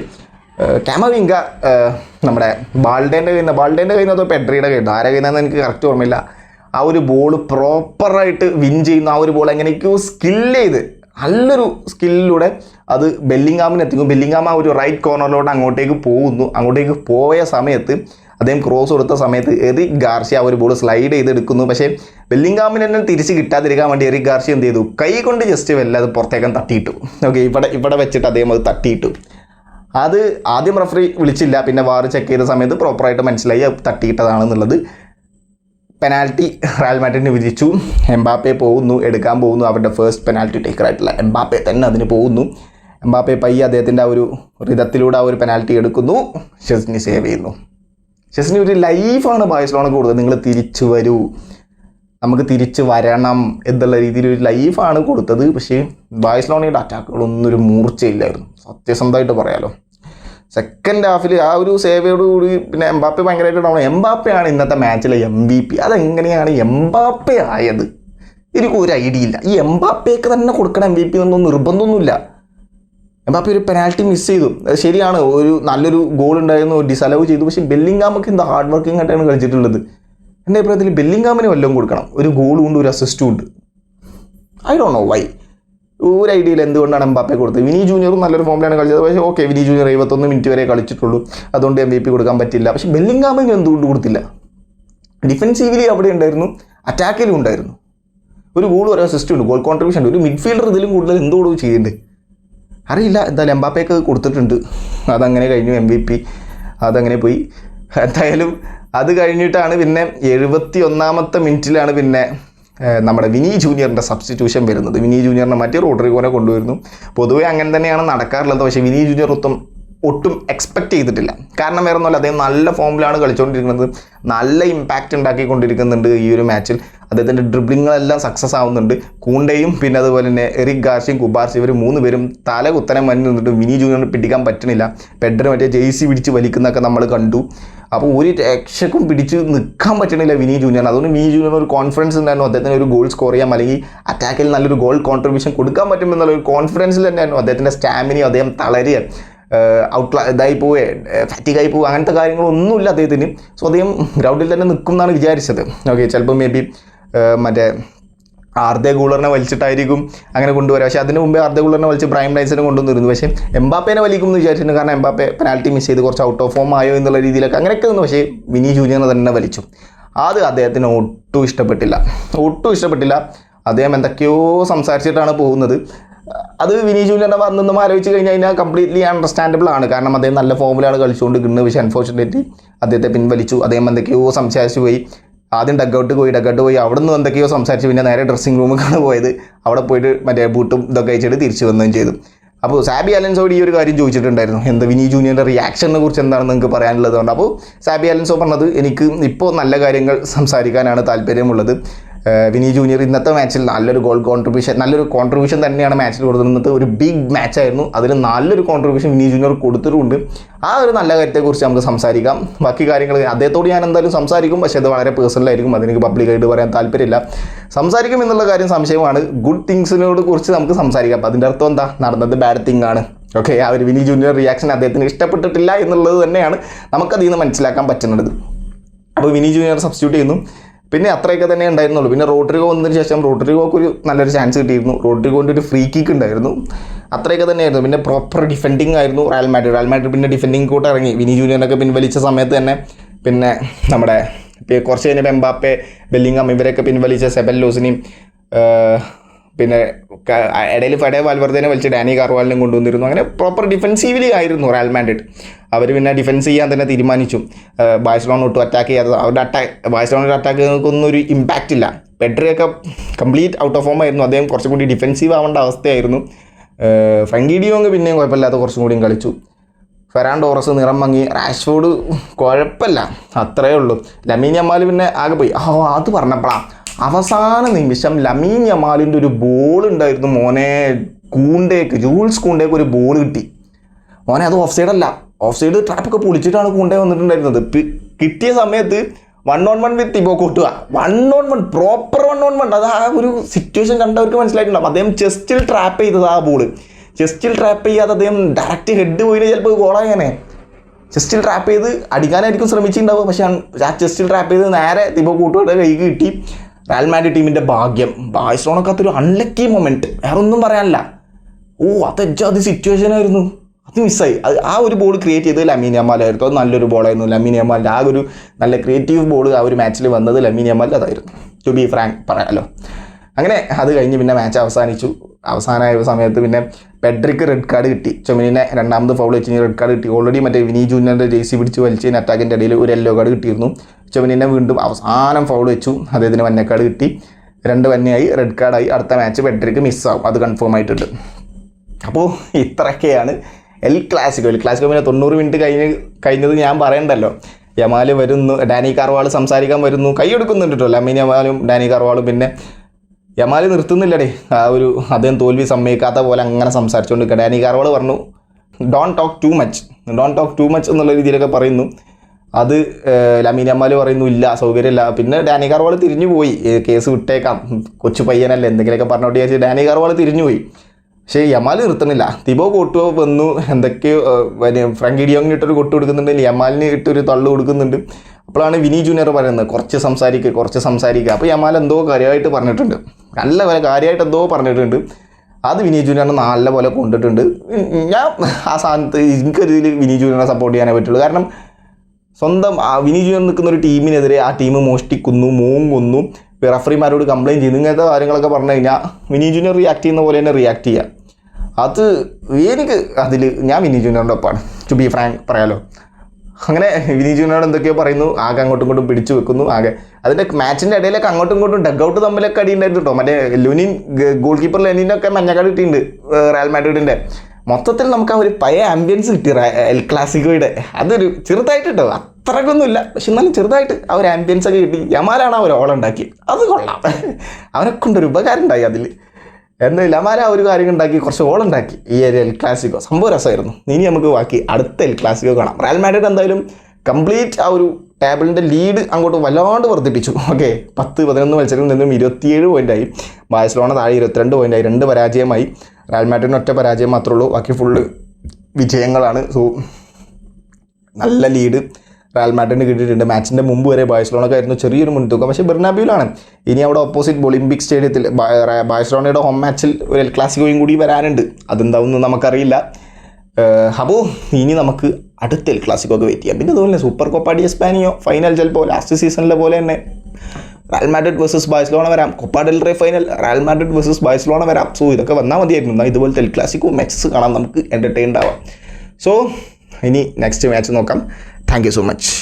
ക്യാമവിങ്ക നമ്മുടെ ബാൾഡേന്റെ നിന്ന് ബാൾഡേന്റെ നിന്ന് അതോ കയ്യിൽ നിന്ന് ആരെ നിന്ന് എനിക്ക് കറക്റ്റ് ഓർമ്മയില്ല. ആ ഒരു ബോൾ പ്രോപ്പറായിട്ട് വിൻ ചെയ്യുന്ന ആ ഒരു ബോൾ എങ്ങനെയൊക്കെയോ സ്കില്ല് ചെയ്ത് നല്ലൊരു സ്കില്ലിലൂടെ അത് ബെല്ലിങ്ങാമിന് എത്തിക്കും. ബെല്ലിങ്ങാം ഒരു റൈറ്റ് കോർണറിലോട്ട് അങ്ങോട്ടേക്ക് പോകുന്നു. അങ്ങോട്ടേക്ക് പോയ സമയത്ത് അദ്ദേഹം ക്രോസ് കൊടുത്ത സമയത്ത് എറിക് ഗാർഷ്യ ആ ഒരു ബോൾ സ്ലൈഡ് ചെയ്തെടുക്കുന്നു. പക്ഷേ ബെല്ലിങ്ങാമിന് തന്നെ തിരിച്ച് കിട്ടാതിരിക്കാൻ വേണ്ടി എറിക് ഗാർഷ്യ എന്ത് ചെയ്തു? കൈ കൊണ്ട് ജസ്റ്റ് വല്ല അത് പുറത്തേക്കാൻ തട്ടിയിട്ടു. ഓക്കെ ഇവിടെ ഇവിടെ വെച്ചിട്ട് അദ്ദേഹം അത് തട്ടിയിട്ടു. അത് ആദ്യം റഫറി വിളിച്ചില്ല. പിന്നെ വാർ ചെക്ക് ചെയ്ത സമയത്ത് പ്രോപ്പറായിട്ട് മനസ്സിലായി തട്ടിയിട്ടതാണെന്നുള്ളത്. പെനാൽറ്റി റയൽ മാഡ്രിഡിന് വിധിച്ചു. എംബാപ്പെ പോകുന്നു എടുക്കാൻ പോകുന്നു. അവരുടെ ഫേസ്റ്റ് പെനാൽറ്റി ടേക്കർ ആയിട്ടുള്ള എംബാപ്പെ തന്നെ അതിന് പോകുന്നു. എംബാപ്പെ പയ്യ അദ്ദേഹത്തിന്റെ ആ ഒരു റിതത്തിലൂടെ ആ ഒരു പെനാൽറ്റി എടുക്കുന്നു. ഷെസ്നി സേവ് ചെയ്യുന്നു. ഷെസ്നി ഒരു ലൈഫാണ് ബാഴ്സലോണ കൊടുത്തത് നിങ്ങൾ തിരിച്ചു വരൂ. നമുക്ക് തിരിച്ചു വരണം എന്നുള്ള രീതിയിൽ ഒരു ലൈഫാണ് കൊടുത്തത്. പക്ഷേ ബാഴ്സലോണയുടെ അറ്റാക്കുകളൊന്നും ഒരു മൂർച്ചയില്ലായിരുന്നു. സത്യസന്ധമായിട്ട് പറയാലോ. സെക്കൻഡ് ഹാഫിൽ ആ ഒരു സേവയോട് കൂടി പിന്നെ എംബാപ്പെ ഭയങ്കരമായിട്ട് ഡൗൺ എംബാപ്പയാണ് ഇന്നത്തെ മാച്ചിലെ എം വി പി അതെങ്ങനെയാണ് എംബാപ്പെ ആയത്? എനിക്ക് ഒരു ഐഡിയ ഇല്ല. ഈ എംബാപ്പയ്ക്ക് തന്നെ കൊടുക്കണം എം വി പി എന്നൊന്നും നിർബന്ധമൊന്നുമില്ല. എംബാപ്പി ഒരു പെനാൽറ്റി മിസ് ചെയ്തു. ശരിയാണ്. ഒരു നല്ലൊരു ഗോൾ ഉണ്ടായിരുന്നു. ഡിസലവ് ചെയ്തു. പക്ഷേ ബെല്ലിംഗാമൊക്കെ എന്താ ഹാർഡ് വർക്കിംഗ് ആയിട്ടാണ് കളിച്ചിട്ടുള്ളത്. എന്റെ അഭിപ്രായത്തിൽ ബെല്ലിംഗാമിന് വല്ലതും കൊടുക്കണം. ഒരു ഗോളും ഉണ്ട് ഒരു അസിസ്റ്റും ഉണ്ട്. ഐ ഡോണ്ട് നോ വൈ ഒരു ഐഡിയയിൽ എന്തുകൊണ്ടാണ് എംബാപ്പെ കൊടുത്തത്? വിനി ജൂനിയറും നല്ലൊരു ഫോമിലാണ് കളിച്ചത്. പക്ഷേ ഓക്കെ വിനി ജൂനിയർ എഴുപത്തൊന്ന് മിനിറ്റ് വരെ കളിച്ചിട്ടുള്ളൂ. അതുകൊണ്ട് എം പി കൊടുക്കാൻ പറ്റില്ല. പക്ഷേ ബെല്ലിംഗാമിന് എന്തുകൊണ്ട് കൊടുത്തില്ല? ഡിഫൻസീവിലി അവിടെ ഉണ്ടായിരുന്നു. അറ്റാക്കിലും ഉണ്ടായിരുന്നു. ഒരു ഗോൾ ഒരു അസിസ്റ്റ് ഉണ്ട് ഗോൾ കോൺട്രിബ്യൂഷൻ ഉണ്ട്. ഒരു മിഡ്ഫീൽഡർ ഇതിലും കൂടുതൽ എന്തുകൊണ്ട് ചെയ്യേണ്ടത് അറിയില്ല. എന്തായാലും എംബാപ്പയ്ക്ക് കൊടുത്തിട്ടുണ്ട്. അതങ്ങനെ കഴിഞ്ഞു എം വി പി അതങ്ങനെ പോയി. എന്തായാലും അത് കഴിഞ്ഞിട്ടാണ് പിന്നെ എഴുപത്തി ഒന്നാമത്തെ മിനിറ്റിലാണ് പിന്നെ നമ്മുടെ വിനി ജൂനിയറിന്റെ സബ്സ്റ്റിറ്റ്യൂഷൻ വരുന്നത്. വിനി ജൂനിയറിനെ മാറ്റി റോഡ്രിഗോനെ കൊണ്ടുവരുന്നു. പൊതുവേ അങ്ങനെ തന്നെയാണ് നടക്കാറുള്ളത്. പക്ഷേ വിനി ജൂനിയർ ഒത്തും ഒട്ടും എക്സ്പെക്റ്റ് ചെയ്തിട്ടില്ല. കാരണം വേറെ ഒന്നുമല്ല അദ്ദേഹം നല്ല ഫോമിലാണ് കളിച്ചുകൊണ്ടിരിക്കുന്നത് നല്ല ഇമ്പാക്റ്റ് ഉണ്ടാക്കിക്കൊണ്ടിരിക്കുന്നുണ്ട് ഈ ഒരു മാച്ചിൽ അദ്ദേഹത്തിന്റെ ഡ്രിബ്ലിങ്ങുകളെല്ലാം സക്സസ് ആവുന്നുണ്ട്. കൂണ്ടയും പിന്നെ അതുപോലെ തന്നെ എറിക് ഗാർഷിയും കുബാർസി ഇവർ മൂന്ന് പേരും തല കുത്തനെ മഞ്ഞ് നിന്നിട്ട് വിനി ജൂനിയറിന് പിടിക്കാൻ പറ്റണില്ല. പെഡറിന് മറ്റേ ജെയ്സി പിടിച്ച് വലിക്കുന്നതൊക്കെ നമ്മൾ കണ്ടു. അപ്പോൾ ഒരു രക്ഷക്കും പിടിച്ച് നിൽക്കാൻ പറ്റണില്ല വിനി ജൂനിയർ അതുകൊണ്ട് വിനി ജൂനിയർ ഒരു കോൺഫിഡൻസ് ഉണ്ടായിരുന്നു. അദ്ദേഹത്തിന് ഒരു ഗോൾ സ്കോർ ചെയ്യാം. അല്ലെങ്കിൽ അറ്റാക്കിൽ നല്ലൊരു ഗോൾ കോൺട്രിബ്യൂഷൻ കൊടുക്കാൻ പറ്റുമെന്നുള്ള ഒരു കോൺഫിഡൻസിൽ തന്നെയായിരുന്നു. അദ്ദേഹത്തിന്റെ സ്റ്റാമിനയും അദ്ദേഹം തളരുക. ഔട്ട് ഇതായി പോവേ ഫാറ്റിക്കായി പോവുക അങ്ങനത്തെ കാര്യങ്ങളൊന്നുമില്ല അദ്ദേഹത്തിന്. സോ അദ്ദേഹം ഗ്രൗണ്ടിൽ തന്നെ നിൽക്കും എന്നാണ് വിചാരിച്ചത്. ഓക്കെ ചിലപ്പോൾ മേ ബി മറ്റേ ആർദെ ഗൂളറിനെ വലിച്ചിട്ടായിരിക്കും അങ്ങനെ കൊണ്ടുവരിക പക്ഷേ അതിന് മുമ്പേ ആർദെ ഗൂളറിനെ വലിച്ച് ബ്രൈം ഡൈൻസിനെ കൊണ്ടുവന്നിരുന്നു. പക്ഷേ എംബാപ്പേനെ വലിക്കുമെന്ന് വിചാരിച്ചിരുന്നു. കാരണം എംബാപ്പെ പെനാൽറ്റി മിസ് ചെയ്ത് കുറച്ച് ഔട്ട് ഓഫ് ഫോം ആയോ എന്നുള്ള രീതിയിലൊക്കെ അങ്ങനെയൊക്കെ നിന്ന്. പക്ഷേ വിനി ജൂനിയറിനെ തന്നെ വലിച്ചു. അത് അദ്ദേഹത്തിന് ഒട്ടും ഇഷ്ടപ്പെട്ടില്ല. ഒട്ടും ഇഷ്ടപ്പെട്ടില്ല. അദ്ദേഹം എന്തൊക്കെയോ സംസാരിച്ചിട്ടാണ് പോകുന്നത്. അത് വിനി ജൂനിയറിനെ വന്നൊന്നും ആലോചിച്ച് കഴിഞ്ഞാൽ കഴിഞ്ഞാൽ കംപ്ലീറ്റ്ലി അണ്ടർസ്റ്റാൻഡബിൾ ആണ്. കാരണം അദ്ദേഹം നല്ല ഫോമിലാണ് കളിച്ചുകൊണ്ട് കളിച്ചുകൊണ്ടിരിക്കുന്നത്. പക്ഷേ അൺഫോർച്ചുനേറ്റ്ലി അദ്ദേഹത്തെ പിൻവലിച്ചു. അദ്ദേഹം എന്തൊക്കെയോ സംസാരിച്ചു പോയി. ആദ്യം ഡഗ്ഔട്ട് പോയി ഡഗ്ഔട്ട് പോയി. അവിടെ നിന്ന് എന്തൊക്കെയോ സംസാരിച്ച് പിന്നെ നേരെ ഡ്രസ്സിംഗ് റൂമിലാണ് പോയത്. അവിടെ പോയിട്ട് മറ്റേ ബൂട്ടും ഇതൊക്കെ അയച്ചിട്ട് തിരിച്ചു വന്നതും ചെയ്തു. അപ്പോൾ സാബി അലൻസോട് ഈ ഒരു കാര്യം ചോദിച്ചിട്ടുണ്ടായിരുന്നു. എന്താ വിനി ജൂനിയറിന്റെ റിയാക്ഷനെ കുറിച്ച് എന്താണ് നിങ്ങൾക്ക് പറയാനുള്ളത്? കൊണ്ട് അപ്പോൾ സാബി അലൻസോ പറഞ്ഞത് എനിക്ക് ഇപ്പോൾ നല്ല കാര്യങ്ങൾ സംസാരിക്കാനാണ് താല്പര്യമുള്ളത്. വിനി ജൂനിയർ ഇന്നത്തെ മാച്ചിൽ നല്ലൊരു ഗോൾ കോൺട്രിബ്യൂഷൻ നല്ലൊരു കോൺട്രിബ്യൂഷൻ തന്നെയാണ് മാച്ചിൽ കൊടുത്തത് ഇന്നത്തെ ഒരു ബിഗ് മാച്ചായിരുന്നു അതിൽ നല്ലൊരു കോൺട്രിബ്യൂഷൻ വിനി ജൂനിയർ കൊടുത്തിട്ടുണ്ട്. ആ ഒരു നല്ല കാര്യത്തെക്കുറിച്ച് നമുക്ക് സംസാരിക്കാം. ബാക്കി കാര്യങ്ങൾ അദ്ദേഹത്തോട് ഞാൻ എന്തായാലും സംസാരിക്കും. പക്ഷേ അത് വളരെ പേഴ്സണൽ ആയിരിക്കും. അതെനിക്ക് പബ്ലിക്കായിട്ട് പറയാൻ താല്പര്യമില്ല. സംസാരിക്കും എന്നുള്ള കാര്യം സംശയമാണ്. ഗുഡ് തിങ്സിനോട് കുറിച്ച് നമുക്ക് സംസാരിക്കാം. അപ്പോൾ അതിന്റെ അർത്ഥം എന്താ? നടന്നത് ബാഡ് തിങ് ആണ്. ഓക്കെ ആ ഒരു വിനി ജൂനിയർ റിയാക്ഷൻ അദ്ദേഹത്തിന് ഇഷ്ടപ്പെട്ടിട്ടില്ല എന്നുള്ളത് തന്നെയാണ് നമുക്കതിൽ നിന്ന് മനസ്സിലാക്കാൻ പറ്റുന്നത്. അപ്പോൾ വിനി ജൂനിയർ സബ്സ്റ്റിറ്റ്യൂട്ട് ചെയ്യുന്നു. പിന്നെ അത്രയൊക്കെ തന്നെ ഉണ്ടായിരുന്നുള്ളൂ. പിന്നെ റോഡ്രിഗോ വന്നതിന് ശേഷം റോഡ്രിഗോക്ക് ഒരു നല്ലൊരു ചാൻസ് കിട്ടിയിരുന്നു. റോഡ്രിഗോന്റെ ഒരു ഫ്രീ കിക്ക് ഉണ്ടായിരുന്നു. അത്രയൊക്കെ തന്നെയായിരുന്നു. പിന്നെ പ്രോപ്പർ ഡിഫെൻഡിങ് ആയിരുന്നു റയൽ മാഡ്രിഡ്. റയൽ മാഡ്രിഡ് പിന്നെ ഡിഫെൻഡിങ് കൂട്ട് ഇറങ്ങി. വിനി ജൂനിയറിനൊക്കെ പിൻവലിച്ച സമയത്ത് തന്നെ പിന്നെ നമ്മുടെ കുറച്ച് കഴിഞ്ഞപ്പോൾ എംബാപ്പെ ബെല്ലിങ്ങം ഇവരൊക്കെ പിൻവലിച്ച സെബൽ ലൂസിനെയും പിന്നെ ഇടയിൽ ഫെഡെ വാൽവർദ്ധനെ വലിച്ച് ഡാനി കാർവാലിനും കൊണ്ടുവന്നിരുന്നു. അങ്ങനെ പ്രോപ്പർ ഡിഫെൻസീവ്ലി ആയിരുന്നു റയൽ മാൻഡ്രിഡ് അവർ പിന്നെ ഡിഫെൻസ് ചെയ്യാൻ തന്നെ തീരുമാനിച്ചു. ബാഴ്സലോൺ ഒട്ടും അറ്റാക്ക് ചെയ്യാതെ അവരുടെ അറ്റാക്ക് ബാഴ്സലോണിന്റെ അറ്റാക്കുകൾക്കൊന്നും ഒരു ഇമ്പാക്റ്റ് ഇല്ല. പെഡ്രിയൊക്കെ കംപ്ലീറ്റ് ഔട്ട് ഓഫ് ഫോം ആയിരുന്നു. അദ്ദേഹം കുറച്ചും കൂടി ഡിഫെൻസീവ് ആവേണ്ട അവസ്ഥയായിരുന്നു. ഫ്രങ്കിഡിയോങ് പിന്നെയും കുഴപ്പമില്ലാത്ത കുറച്ചും കൂടിയും കളിച്ചു. ഫെറാൻ ടോറസ് നിറം മങ്ങി. റാഷ്ഫോർഡ് കുഴപ്പമില്ല. അത്രയേ ഉള്ളൂ. ലമീൻ യമാൽ പിന്നെ ആകെ പോയി. ഓ അത് പറഞ്ഞപ്പോഴാ അവസാന നിമിഷം ലമീൻ യമാലിന്റെ ഒരു ബോൾ ഉണ്ടായിരുന്നു മോനെ. കൂണ്ടേക്ക് ജൂൾസ് കൂണ്ടേക്ക് ഒരു ബോൾ കിട്ടി. മോനെ അത് ഓഫ് സൈഡല്ല ഓഫ് സൈഡ് ട്രാപ്പൊക്കെ പൊളിച്ചിട്ടാണ് കൂണ്ടേ വന്നിട്ടുണ്ടായിരുന്നത്. കിട്ടിയ സമയത്ത് വൺ ഓൺ വൺ വിത്ത് ഇപ്പോൾ കൂട്ടുക one on one proper one on one അത് ആ ഒരു സിറ്റുവേഷൻ കണ്ടവർക്ക് മനസ്സിലായിട്ടുണ്ടാവും. അദ്ദേഹം ചെസ്റ്റിൽ ട്രാപ്പ് ചെയ്തത് ആ ബോൾ ചെസ്റ്റിൽ ട്രാപ്പ് ചെയ്യാതെ അദ്ദേഹം ഡയറക്റ്റ് ഹെഡ് പോയിട്ട് ചിലപ്പോൾ ഗോളായനെ ചെസ്റ്റിൽ ട്രാപ്പ് ചെയ്ത് അടിക്കാനായിരിക്കും ശ്രമിച്ചിട്ടുണ്ടാവുക. പക്ഷേ ആ ചെസ്റ്റിൽ ട്രാപ്പ് ചെയ്ത് നേരെ ഇപ്പോൾ കൂട്ടുകാരുടെ കൈ കിട്ടി. റയൽ മാഡ്രിഡ് ടീമിന്റെ ഭാഗ്യം. ബാഴ്സലോണക്കകത്തൊരു അൺലക്കി മൊമെന്റ് വേറെ ഒന്നും പറയാനില്ല. ഓ അത് അത് സിറ്റുവേഷൻ ആയിരുന്നു. അത് മിസ്സായി അത് ആ ഒരു ബോൾ ക്രിയേറ്റ് ചെയ്തത് ലമീൻ അമ്മാലായിരുന്നു അത് നല്ലൊരു ബോളായിരുന്നു ലമീൻ അമ്മാലിന്റെ ആ ഒരു നല്ല ക്രിയേറ്റീവ് ബോൾ ആ ഒരു മാച്ചിൽ വന്നത് ലമീൻ യമാൽ അതായിരുന്നു. ടു ബി ഫ്രാങ്ക് പറയാമല്ലോ അങ്ങനെ അത് കഴിഞ്ഞ് പിന്നെ മാച്ച് അവസാനിച്ചു. അവസാനമായ സമയത്ത് പിന്നെ പെഡ്രിക്ക് റെഡ് കാർഡ് കിട്ടി. ചൊമിനെ രണ്ടാമത് ഫൗൾ വെച്ച് റെഡ് കാർഡ് കിട്ടി. ഓൾറെഡി മറ്റേ വിനി ജൂനിയറിന്റെ ജേഴ്സി പിടിച്ച് വലിച്ച് അറ്റാക്കിന്റെ ഇടയിൽ ഒരു യെല്ലോ കാർഡ് കിട്ടിയിരുന്നു. ചൊമിനെ വീണ്ടും അവസാനം ഫൗൾ വെച്ചു. അദ്ദേഹത്തിന് വന്നേക്കാട് കിട്ടി. രണ്ട് വന്നയായി റെഡ് കാർഡായി അടുത്ത മാച്ച് പെഡ്രിക്ക് മിസ്സാവും അത് കൺഫേം ആയിട്ടുണ്ട്. അപ്പോൾ ഇത്രയൊക്കെയാണ് എൽ ക്ലാസിക്കോ എൽ ക്ലാസിക്കോ പിന്നെ തൊണ്ണൂറ് മിനിറ്റ് കഴിഞ്ഞ് കഴിഞ്ഞത് ഞാൻ പറയണ്ടല്ലോ. യമാൽ വരുന്നു. ഡാനി കാർവാൾ സംസാരിക്കാൻ വരുന്നു. കൈ കേട്ടോ. ലമീൻ യമാലും ഡാനി കാർവാളും പിന്നെ യമാൽ നിർത്തുന്നില്ലടേ. ആ ഒരു അദ്ദേഹം തോൽവി സമ്മതിക്കാത്ത പോലെ അങ്ങനെ സംസാരിച്ചുകൊണ്ട് ഡാനി കാർവാൾ പറഞ്ഞു don't talk too much don't talk too much എന്നുള്ള രീതിയിലൊക്കെ പറയുന്നു. അത് ലമീൻ അമ്മാൽ പറയുന്നു ഇല്ല സൗകര്യമില്ല. പിന്നെ ഡാനി കാർവാൾ തിരിഞ്ഞു പോയി കേസ് വിട്ടേക്കാം. കൊച്ചു പയ്യനല്ലേ എന്തെങ്കിലുമൊക്കെ പറഞ്ഞോട്ട് വിചാരിച്ച് ഡാനി കാർവാൾ തിരിഞ്ഞു പോയി പക്ഷേ യമാൽ നിർത്തണില്ല തിബോ കൊട്ടുവോ വന്നു. എന്തൊക്കെയോ ഫ്രങ്കി ഡിയോങ്ങിന് ഇട്ടൊരു കൊട്ട് കൊടുക്കുന്നുണ്ട്. യമാലിന് ഇട്ടൊരു തള്ളു കൊടുക്കുന്നുണ്ട്. അപ്പോഴാണ് വിനി ജൂനിയർ പറയുന്നത് കുറച്ച് സംസാരിക്കുക കുറച്ച് സംസാരിക്കുക അപ്പോൾ യമാൽ എന്തോ കാര്യമായിട്ട് പറഞ്ഞിട്ടുണ്ട്. നല്ല പോലെ കാര്യമായിട്ട് എന്തോ പറഞ്ഞിട്ടുണ്ട്. അത് വിനി ജൂനിയറിനെ നല്ല പോലെ കൊണ്ടിട്ടുണ്ട്. ഞാൻ ആ സ്ഥാനത്ത് എനിക്കൊരു ഇതിൽ വിനി ജൂനിയറിനെ സപ്പോർട്ട് ചെയ്യാനേ പറ്റുള്ളൂ. കാരണം സ്വന്തം ആ വിനി ജൂനിയർ നിൽക്കുന്ന ഒരു ടീമിനെതിരെ ആ ടീം മോഷ്ടിക്കുന്നു മൂങ്ങുന്നു. റഫറിമാരോട് കംപ്ലയിന്റ് ചെയ്യുന്നു. ഇങ്ങനത്തെ കാര്യങ്ങളൊക്കെ പറഞ്ഞു കഴിഞ്ഞാൽ വിനി ജൂനിയർ റിയാക്ട് ചെയ്യുന്ന പോലെ തന്നെ റിയാക്ട് ചെയ്യുക അത് എനിക്ക് അതിൽ ഞാൻ വിനി ജൂനിയറിന്റെ ഒപ്പമാണ് ടു ബി ഫ്രാങ്ക് പറയാലോ. അങ്ങനെ വിനി ജൂനിയറോട് എന്തൊക്കെയോ പറയുന്നു. ആകെ അങ്ങോട്ടും ഇങ്ങോട്ടും പിടിച്ചു വെക്കുന്നു. ആകെ അതിന്റെ മാച്ചിന്റെ ഇടയിലൊക്കെ അങ്ങോട്ടും ഇങ്ങോട്ടും ഡഗ് ഔട്ട് തമ്മിലൊക്കെ അടി ഉണ്ടായിരുന്നു കേട്ടോ. മറ്റേ ലുനിൻ ഗോൾ കീപ്പർ ലെനിനൊക്കെ മഞ്ഞക്കാട് കിട്ടിയിട്ടുണ്ട് റയൽ മാഡ്രിഡിന്റെ മൊത്തത്തിൽ നമുക്ക് ആ ഒരു പഴയ ആംബിയൻസ് കിട്ടി എൽ ക്ലാസിക്കോയുടെ അതൊരു ചെറുതായിട്ട് കേട്ടോ അത്രക്കൊന്നുമില്ല. പക്ഷെ എന്നാലും ചെറുതായിട്ട് ആ ഒരു ആംബിയൻസ് ഒക്കെ കിട്ടി. യമാലാണ് ആ ഒരു ഓളുണ്ടാക്കി അത് കൊള്ളാം. അവനെ കൊണ്ടൊരു ഉപകാരം ഉണ്ടായി അതിൽ എന്തായാലും ലമാര ഒരു കാര്യം ഉണ്ടാക്കി കുറച്ച് ഓളുണ്ടാക്കി ഈ ഒരു എൽ ക്ലാസിക്കോ സംഭവം രസമായിരുന്നു. ഇനി നമുക്ക് ബാക്കി അടുത്ത എൽ ക്ലാസിക്കോ കാണാം. റയൽ മാഡ്രിഡ് എന്തായാലും കംപ്ലീറ്റ് ആ ഒരു ടേബിളിന്റെ ലീഡ് അങ്ങോട്ട് വല്ലാണ്ട് വർദ്ധിപ്പിച്ചു. ഓക്കെ പത്ത് പതിനൊന്ന് മത്സരത്തിൽ നിന്നും ഇരുപത്തിയേഴ് പോയിന്റായി ബാഴ്സലോണ താഴെ ഇരുപത്തിരണ്ട് പോയിന്റായി രണ്ട് പരാജയമായി. റയൽ മാഡ്രിഡിന് ഒറ്റ പരാജയം മാത്രമേ ഉള്ളൂ. ബാക്കി ഫുള്ള് വിജയങ്ങളാണ്. സോ നല്ല ലീഡ് റയൽ മാഡ്രിഡിന് കിട്ടിയിട്ടുണ്ട്. മാച്ചിന്റെ മുമ്പ് വരെ ബാഴ്സലോണക്കായിരുന്നു ചെറിയൊരു മുൻതൂക്കം. പക്ഷേ ബെർണാബ്യൂലാണ് ഇനി അവിടെ ഓപ്പോസിറ്റ് ഒളിമ്പിക് സ്റ്റേഡിയത്തിൽ ബാഴ്സലോണയുടെ ഹോം മാച്ചിൽ ഒരു എൽ ക്ലാസിക്കോയും കൂടി വരാനുണ്ട്. അതെന്താവുമെന്ന് നമുക്കറിയില്ല. അപ്പോൾ ഇനി നമുക്ക് അടുത്ത എൽ ക്ലാസിക്കോ ഒക്കെ വെയിറ്റ് ചെയ്യാം. പിന്നെ അതുപോലെ super Copa de Espana final ചിലപ്പോൾ ലാസ്റ്റ് സീസണിലെ പോലെ തന്നെ റയൽ മാഡ്രിഡ് വേഴ്സസ് ബാഴ്സലോണ വരാം. Copa del Rey final Real Madrid versus Barcelona വരാം. സോ ഇതൊക്കെ വന്നാൽ മതിയായിരുന്നു. എന്നാൽ ഇതുപോലത്തെ എൽ ക്ലാസിക്കോ മാച്ചസ് കാണാൻ നമുക്ക് എന്റർടൈൻഡ് ആവാം. സോ ഇനി നെക്സ്റ്റ് മാച്ച് നോക്കാം. Thank you so much